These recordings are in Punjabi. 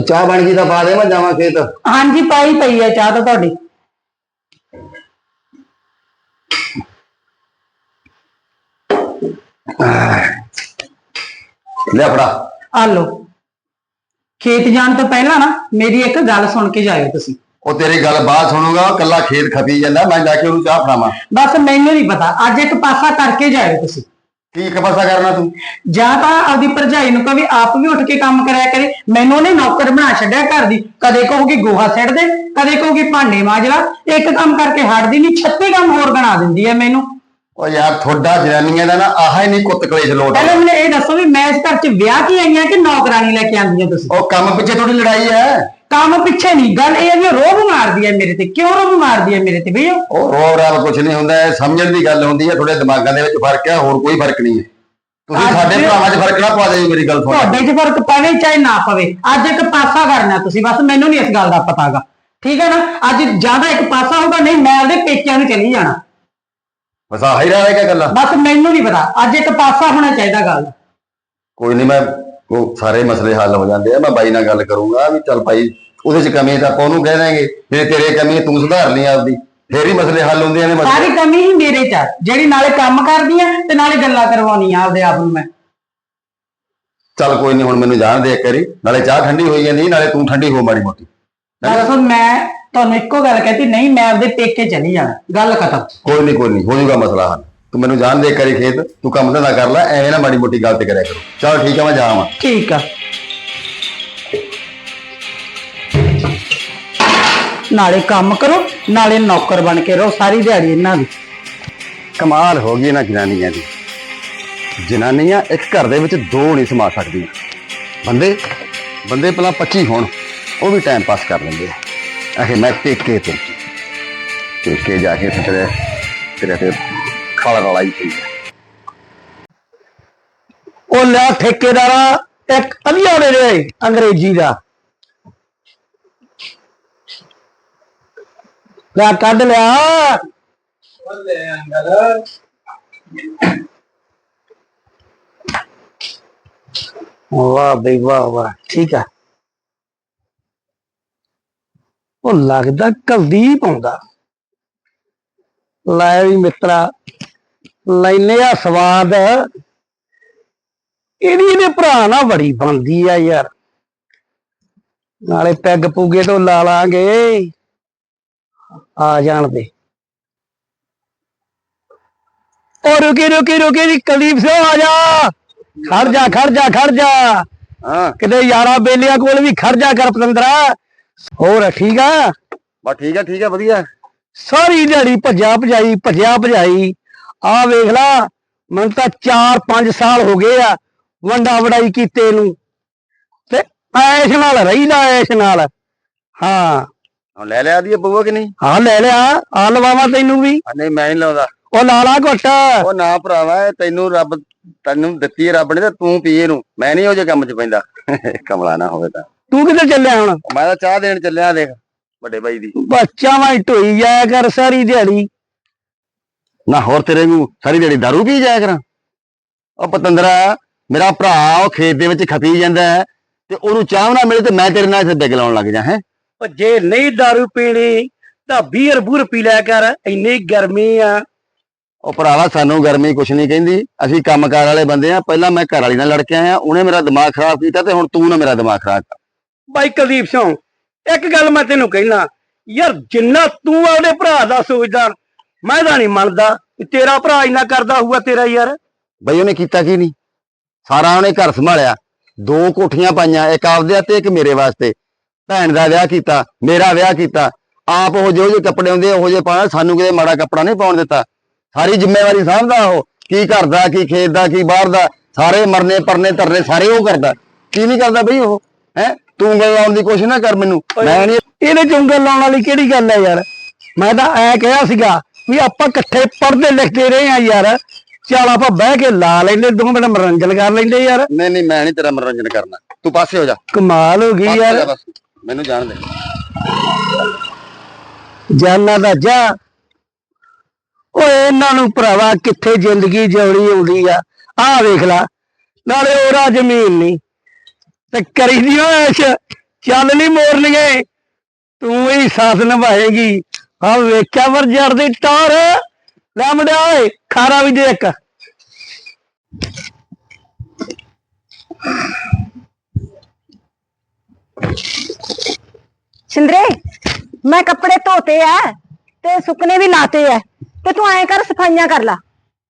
ਉਹ ਚਾਹ ਬਣ ਗਈ ਤਾਂ ਪਾ ਦੇ ਮੈਂ ਜਾਵਾਂ ਖੇਤ। ਹਾਂਜੀ ਪਾਈ ਪਈ ਹੈ ਚਾਹ ਤਾਂ ਤੁਹਾਡੀ। ਲੈ ਫੜਾ। ਆ ਲਓ। ਖੇਤ ਜਾਣ ਤੋਂ ਪਹਿਲਾਂ ਨਾ ਮੇਰੀ ਇੱਕ ਗੱਲ ਸੁਣ ਕੇ ਜਾਇਓ ਤੁਸੀਂ। ਉਹ ਤੇਰੀ ਗੱਲ ਬਾਤ ਸੁਣੂਗਾ ਉਹ ਕੱਲਾ ਖੇਤ ਖਪੀ ਜਾਂਦਾ ਮੈਂ ਜਾ ਕੇ ਉਹਨੂੰ ਚਾਹ ਫੜਾਵਾਂ। ਬਸ ਮੈਨੂੰ ਨਹੀਂ ਪਤਾ ਅੱਜ ਇੱਕ ਪਾਸਾ ਕਰਕੇ ਜਾਇਓ ਤੁਸੀਂ। ਕੀ ਇੱਕ ਪਾਸਾ ਕਰਨਾ ਤੂੰ? ਜਾਂ ਤਾਂ ਆਪਦੀ ਭਰਜਾਈ ਨੂੰ ਕਹੇ ਆਪ ਵੀ ਉੱਠ ਕੇ ਕੰਮ ਕਰਿਆ ਕਰੇ। ਮੈਨੂੰ ਉਹਨੇ ਨੌਕਰ ਬਣਾ ਛੱਡਿਆ ਘਰ ਦੀ। ਕਦੇ ਕਹੂਗੀ ਗੋਹਾ ਸਿੱਟ ਦੇ ਕਦੇ ਕਹੂਗੀ ਭਾਂਡੇ ਮਾਂਜ ਲਾ। ਇੱਕ ਕੰਮ ਕਰਕੇ ਹਟਦੀ ਨਹੀਂ 36 ਕੰਮ ਹੋਰ ਬਣਾ ਦਿੰਦੀ ਹੈ ਮੈਨੂੰ। ਉਹ ਯਾਰ ਥੋੜਾ ਜਨਾਨੀਆਂ ਦਾ ਨਾ ਆਹ ਹੀ ਨਹੀਂ ਕੁੱਤ ਕਲੇਸ਼ ਲੋਟ ਪਹਿਲਾਂ ਮੈਨੂੰ ਇਹ ਦੱਸੋ ਵੀ ਮੈਂ ਇਸ ਘਰ 'ਚ ਵਿਆਹ ਕੀ ਆਈਆਂ ਕਿ ਨੌਕਰਾਨੀ ਲੈ ਕੇ ਆਂਦੀਆਂ ਤੁਸੀਂ? ਉਹ ਕੰਮ ਪਿੱਛੇ ਥੋੜੀ ਲੜਾਈ ਹੈ ਕੰਮ ਪਿੱਛੇ ਨਹੀਂ ਗੱਲ ਇਹ ਹੈ ਵੀ ਰੋਬ ਮਾਰਦੀ ਹੈ ਮੇਰੇ ਤੇ। ਕਿਉਂ ਰੋਬ ਮਾਰਦੀ ਹੈ ਮੇਰੇ ਤੇ ਭਈਓ ਉਹ ਰੋ ਰਾਲ ਕੁਝ ਨਹੀਂ ਹੁੰਦਾ ਇਹ ਸਮਝਣ ਦੀ ਗੱਲ ਹੁੰਦੀ ਹੈ ਥੋੜੇ ਦਿਮਾਗਾਂ ਦੇ ਵਿੱਚ ਫ਼ਰਕ ਹੈ ਹੋਰ ਕੋਈ ਫ਼ਰਕ ਨਹੀਂ ਹੈ। ਤੁਸੀਂ ਅੱਜ- ਸਾਡੇ ਭਰਾਵਾਂ 'ਚ ਫ਼ਰਕ ਨਾ ਪਾ ਦਿਓ ਮੇਰੀ ਗੱਲ ਸੁਣ। ਤੁਹਾਡੇ 'ਚ ਫ਼ਰਕ ਪਵੇ ਚਾਹੇ ਨਾ ਪਵੇ ਅੱਜ ਇੱਕ ਪਾਸਾ ਕਰਨਾ ਤੁਸੀਂ ਬਸ ਮੈਨੂੰ ਨਹੀਂ ਇਸ ਗੱਲ ਦਾ ਪਤਾਗਾ ਠੀਕ ਹੈ ਨਾ? ਅੱਜ ਜ਼ਿਆਦਾ ਇੱਕ ਪਾਸਾ ਹੋਊਗਾ ਨਹੀਂ ਮੈਂ ਉਹਦੇ ਪੇਕਿਆਂ ਨੂੰ ਚਲੀ ਜਾਣਾ। ਬਸ ਆਹ ਰਹਿ ਗਿਆ ਗੱਲਾਂ। ਬਸ ਮੈਨੂੰ ਨਹੀਂ ਪਤਾ ਅੱਜ ਇੱਕ ਪਾਸਾ ਹੋਣਾ ਚਾਹੀਦਾ ਗੱਲ। ਕੋਈ ਨਹੀਂ ਮੈਂ ਉਹ ਸਾਰੇ ਮਸਲੇ ਹੱਲ ਹੋ ਜਾਂਦੇ ਆ ਮੈਂ ਬਾਈ ਨਾਲ ਗੱਲ ਕਰੂੰਗਾ ਵੀ ਚੱਲ ਭਾਈ ਉਹਦੇ 'ਚ ਕਮੀ ਤਾਂ ਆਪਾਂ ਉਹਨੂੰ ਕਹਿ ਦਾਂਗੇ ਜੇ ਤੇਰੇ ਕਮੀ ਹੈ, ਤੂੰ ਸੁਧਾਰ ਲਈ ਆਪਦੀ ਫੇਰ ਹੀ ਮਸਲੇ ਹੱਲ ਹੁੰਦੇ ਨੇ ਮਸਲੇ। ਸਾਰੀ ਕਮੀ ਹੀ ਮੇਰੇ 'ਚ ਆ ਜਿਹੜੀ ਨਾਲੇ ਕੰਮ ਕਰਦੀ ਆ ਤੇ ਨਾਲੇ ਗੱਲਾਂ ਕਰਵਾਉਣੀ ਆ ਆਪਦੇ ਆਪ ਨੂੰ ਮੈਂ। ਚੱਲ ਕੋਈ ਨਹੀਂ ਹੁਣ ਮੈਨੂੰ ਜਾਣ ਦੇ ਇੱਕ ਵਾਰੀ ਨਾਲੇ ਚਾਹ ਠੰਡੀ ਹੋਈ ਜਾਂਦੀ ਨਾਲੇ ਤੂੰ ਠੰਡੀ ਹੋ ਮਾੜੀ ਮੋਟੀ। ਬਸ ਮੈਂ ਤੁਹਾਨੂੰ ਇੱਕੋ ਗੱਲ ਕਹਤੀ ਨਹੀਂ ਮੈਂ ਆਪਦੇ ਪੇਕੇ ਚਲੀ ਜਾਣਾ ਗੱਲ ਖਤਮ। ਕੋਈ ਨਹੀਂ ਕੋਈ ਨਹੀਂ ਹੋ ਜਾਊਗਾ ਮਸਲਾ ਹੱਲ। ਤੂੰ ਮੈਨੂੰ ਜਾਣ ਦੇ ਇੱਕ ਵਾਰੀ ਖੇਤ ਤੂੰ ਕੰਮ ਧੰਦਾ ਕਰ ਲੈ ਐਵੇਂ ਨਾ ਮਾੜੀ ਮੋਟੀ ਗੱਲ ਤੇ ਕਰਿਆ ਕਰੋ। ਚਲ ਠੀਕ ਆ ਮੈਂ ਜਾਵਾਂ ਠੀਕ ਆ। ਨਾਲੇ ਕੰਮ ਕਰੋ ਨਾਲੇ ਨੌਕਰ ਬਣ ਕੇ ਰਹੋ ਸਾਰੀ ਦਿਹਾੜੀ ਇਹਨਾਂ ਦੀ। ਕਮਾਲ ਹੋ ਗਈ ਨਾ ਜਨਾਨੀਆਂ ਦੀ। ਜਨਾਨੀਆਂ ਇੱਕ ਘਰ ਦੇ ਵਿੱਚ ਦੋ ਨਹੀਂ ਸਮਾ ਸਕਦੀਆਂ। ਬੰਦੇ ਬੰਦੇ ਪਹਿਲਾਂ 25 ਹੋਣ ਉਹ ਵੀ ਟਾਈਮ ਪਾਸ ਕਰ ਲੈਂਦੇ ਆ। ਆਖੇ ਮੈਂ ਟੇਕੇ ਤੇ ਟੇਕੇ ਜਾ ਕੇ ਤੇ ਤੇਰੇ ਤੇਰੇ ਤੇ ਖਾਲਾ ਰੌਲਾ ਹੀ ਪਈ ਉਹ ਲਿਆ ਠੇਕੇਦਾਰਾ, ਇੱਕ ਅਲੀਆ ਦੇ ਦੇ ਅੰਗਰੇਜ਼ੀ ਦਾ। ਲਿਆ ਕੱਢ ਲਿਆ। ਵਾਹ ਬਈ, ਵਾਹ ਵਾਹ, ਠੀਕ ਆ। ਉਹ ਲੱਗਦਾ ਕੁਲਦੀਪ ਆਉਂਦਾ। ਲੈ ਵੀ ਮਿੱਤਰਾ ਲੈਨੇ ਆ ਸਵਾਦ। ਇਹਦੀ ਇਹਦੇ ਭਰਾ ਨਾਲ ਬੜੀ ਬਣਦੀ ਆ ਯਾਰ। ਨਾਲੇ ਪੈਗ ਪੂਗੇ ਤੋਂ ਲਾ ਲਾਂਗੇ। ਆ ਜਾਣ ਦੇ। ਉਹ ਰੁਕੇ ਰੁਕੇ ਰੁਕੇ ਜੀ ਕਲੀਬ ਸੇ ਆ ਜਾ। ਖੜ ਜਾ ਖੜ ਜਾ ਖੜ ਜਾ। ਹਾਂ। ਕਿਤੇ ਯਾਰਾ ਬੇਲੀਆਂ ਕੋਲ ਵੀ ਖੜ ਜਾ ਕਰ ਪਤੰਦਰਾ। ਹੋਰ ਠੀਕ ਆ? ਬਸ ਠੀਕ ਆ ਠੀਕ ਆ ਵਧੀਆ। ਸਾਰੀ ਦਿਹਾੜੀ ਭੱਜਿਆ ਭਜਾਈ ਭੱਜਿਆ ਭਜਾਈ ਆ ਵੇਖ ਲਾ ਮੈਨੂੰ ਤਾਂ 4-5 ਸਾਲ ਹੋ ਗਏ ਆ ਵੰਡਾ ਵਡਾਈ ਕੀਤੇ ਨੂੰ। ਤੇ ਐਸ਼ ਨਾਲ ਰਹੀਦਾ ਐਸ਼ ਨਾਲ। ਹਾਂ। ਹੁਣ ਲੈ ਲਿਆ ਦੀ ਬੂਆ ਕਿ ਨਹੀਂ? ਆ ਲੈ ਲਿਆ ਆ ਲਵਾਵਾ ਤੈਨੂੰ ਵੀ। ਆ ਨਹੀਂ ਮੈਂ ਨਹੀਂ ਲਾਉਂਦਾ। ਉਹ ਲਾਲਾ ਘੁੱਟ। ਉਹ ਨਾ ਭਰਾਵਾ ਇਹ ਤੈਨੂੰ ਰੱਬ ਤੈਨੂੰ ਦਿੱਤੀ ਹੈ ਰੱਬ ਨੇ ਤੇ ਤੂੰ ਪੀ ਇਹਨੂੰ ਮੈਂ ਨਹੀਂ ਉਹ ਜੇ ਕੰਮ 'ਚ ਪੈਂਦਾ। ਕਮਲਾ ਨਾ ਹੋਵੇ ਤਾਂ। ਤੂੰ ਕਿੱਥੇ ਚੱਲਿਆ ਹੁਣ? ਮੈਂ ਤਾਂ ਚਾਹ ਦੇਣ ਚੱਲਿਆ ਦੇਖ ਵੱਡੇ ਬਾਈ ਦੀ। ਬੱਚਾ ਵਾਂ ਢੋਈ ਜਾਇਆ ਕਰ ਸਾਰੀ ਦਿਹਾੜੀ। ਨਾ ਹੋਰ ਤੇਰੇ ਨੂੰ ਸਾਰੀ ਦਿਹਾੜੀ ਦਾਰੂ ਪੀ ਜਾਇਆ ਕਰਾਂ। ਉਹ ਪਤੰਦਰਾ ਮੇਰਾ ਭਰਾ ਉਹ ਖੇਤ ਦੇ ਵਿੱਚ ਖਪੀ ਜਾਂਦਾ ਹੈ ਤੇ ਉਹਨੂੰ ਚਾਹ ਨਾ ਮਿਲੇ ਤੇ ਮੈਂ ਤੇਰੇ ਨਾਲ ਇੱਥੇ ਡਿੱਗ ਲਾਉਣ ਲੱਗ ਜਾ ਹੈ। ਉਹ ਜੇ ਨਹੀਂ दारू ਪੀਣੀ ਤਾਂ ਬੀਅਰ ਬੂਰ ਪੀ ਲਿਆ ਕਰ ਇੰਨੀ ਗਰਮੀ ਆ। ਉਹ ਭਰਾਵਾ ਸਾਨੂੰ ਗਰਮੀ ਕੁਛ ਨਹੀਂ ਕਹਿੰਦੀ। ਅਸੀਂ ਕੰਮਕਾਰ ਵਾਲੇ ਬੰਦੇ ਆ ਪਹਿਲਾਂ ਮੈਂ ਘਰ ਵਾਲੀ ਨਾਲ ਲੜ ਕੇ ਆਇਆ ਉਹਨੇ ਮੇਰਾ ਦਿਮਾਗ ਖਰਾਬ ਕੀਤਾ ਤੇ ਹੁਣ ਤੂੰ ਨਾ ਮੇਰਾ ਦਿਮਾਗ ਖਰਾਬ ਕਰ। ਬਾਈ ਕੁਲਦੀਪ ਸਿੰਘ ਇੱਕ ਗੱਲ ਮੈਂ ਤੈਨੂੰ ਕਹਿਣਾ ਯਾਰ ਜਿੰਨਾ ਤੂੰ ਆਪਦੇ ਭਰਾ ਦਾ ਸੋਚਦਾ ਮੈਂ ਤਾਂ ਨਹੀਂ ਮੰਨਦਾ ਵੀ ਤੇਰਾ ਭਰਾ ਇੰਨਾ ਕਰਦਾ ਹੋਊਗਾ ਤੇਰਾ ਯਾਰ। ਬਈ ਉਹਨੇ ਕੀਤਾ ਕੀ ਨਹੀਂ? ਸਾਰਾ ਉਹਨੇ ਘਰ ਸੰਭਾਲਿਆ। ਦੋ ਕੋਠੀਆਂ ਪਾਈਆਂ ਇੱਕ ਆਪਦੇ ਆ ਤੇ ਇੱਕ ਮੇਰੇ ਵਾਸਤੇ। ਭੈਣ ਦਾ ਵਿਆਹ ਕੀਤਾ ਮੇਰਾ ਵਿਆਹ ਕੀਤਾ। ਆਪ ਉਹ ਜਿਹੋ ਜਿਹੇ ਕੱਪੜੇ ਹੁੰਦੇ ਉਹ ਜਿਹੇ ਪਾਉਣਾ। ਸਾਨੂੰ ਕਿਤੇ ਮਾੜਾ ਕੱਪੜਾ ਨਹੀਂ ਪਾਉਣ ਦਿੱਤਾ। ਸਾਰੀ ਜ਼ਿੰਮੇਵਾਰੀ ਸਾਂਭਦਾ ਉਹ। ਕੀ ਘਰ ਦਾ ਕੀ ਖੇਤ ਦਾ ਕੀ ਬਾਹਰ ਦਾ ਸਾਰੇ ਮਰਨੇ ਪਰਨੇ ਤਰਨੇ ਸਾਰੇ ਉਹ ਕਰਦਾ। ਕੀ ਨਹੀਂ ਕਰਦਾ ਬਈ ਉਹ? ਹੈ? ਤੂੰ ਉਂਗਲ ਲਾਉਣ ਦੀ ਕੋਸ਼ਿਸ਼ ਨਾ ਕਰ ਮੈਨੂੰ। ਮੈਂ ਨਹੀਂ ਇਹਦੇ ਚ ਉਂਗਲ ਲਾਉਣ ਵਾਲੀ ਕਿਹੜੀ ਗੱਲ ਹੈ ਯਾਰ? ਮੈਂ ਤਾਂ ਐ ਕਿਹਾ ਸੀਗਾ ਵੀ ਆਪਾਂ ਇਕੱਠੇ ਪੜ੍ਹਦੇ ਲਿਖਦੇ ਰਹੇ ਆ ਯਾਰ। ਚੱਲ ਆਪਾਂ ਬਹਿ ਕੇ ਲਾ ਲੈਂਦੇ ਦੋ ਮਿੰਟ ਮਨੋਰੰਜਨ ਕਰ ਲੈਂਦੇ ਯਾਰ। ਨਹੀਂ ਨਹੀਂ ਮੈਂ ਨਹੀਂ ਤੇਰਾ ਮਨੋਰੰਜਨ ਕਰਨਾ। ਤੂੰ ਪਾਸੇ ਹੋ ਜਾ। ਕਮਾਲ ਹੋ ਗਈ ਪਾਸੇ ਹੋ ਯਾਰ ਬਸ। ਮੈਨੂੰ ਜਾਣ ਦੇ। ਜਾਨਾ ਦਾ ਜਾ। ਓਏ ਇਹਨਾਂ ਨੂੰ ਭਰਾਵਾ ਕਿੱਥੇ ਜ਼ਿੰਦਗੀ ਜਿਉਣੀ ਆਉਂਦੀ ਆ? ਆਹ ਵੇਖ ਲਾ। ਨਾਲੇ ਉਹਰਾ ਜ਼ਮੀਨ ਨਹੀਂ। ਤੇ ਕਰੀ ਦੀ ਐਸ਼। ਚੱਲ ਨਹੀਂ ਮੋਰਨੀਏ। ਤੂੰ ਹੀ ਸਾਥ ਨਿਭਾਏਗੀ। ਆ ਵੇਖਿਆ ਪਰ ਜੜ ਦੀ ਟੌਰ। ਲੈ ਮੁੰਡਿਆ ਓਏ, ਖਾਰਾ ਵੀ ਦੇ ਇੱਕ। ਸ਼ਿੰਦਰੇ, ਮੈਂ ਕੱਪੜੇ ਧੋਤੇ ਐ ਤੇ ਸੁੱਕਣੇ ਵੀ ਲਾਤੇ ਐ ਤੇ ਤੂੰ ਐਂ ਕਰ, ਸਫਾਈਆਂ ਕਰ ਲਾ।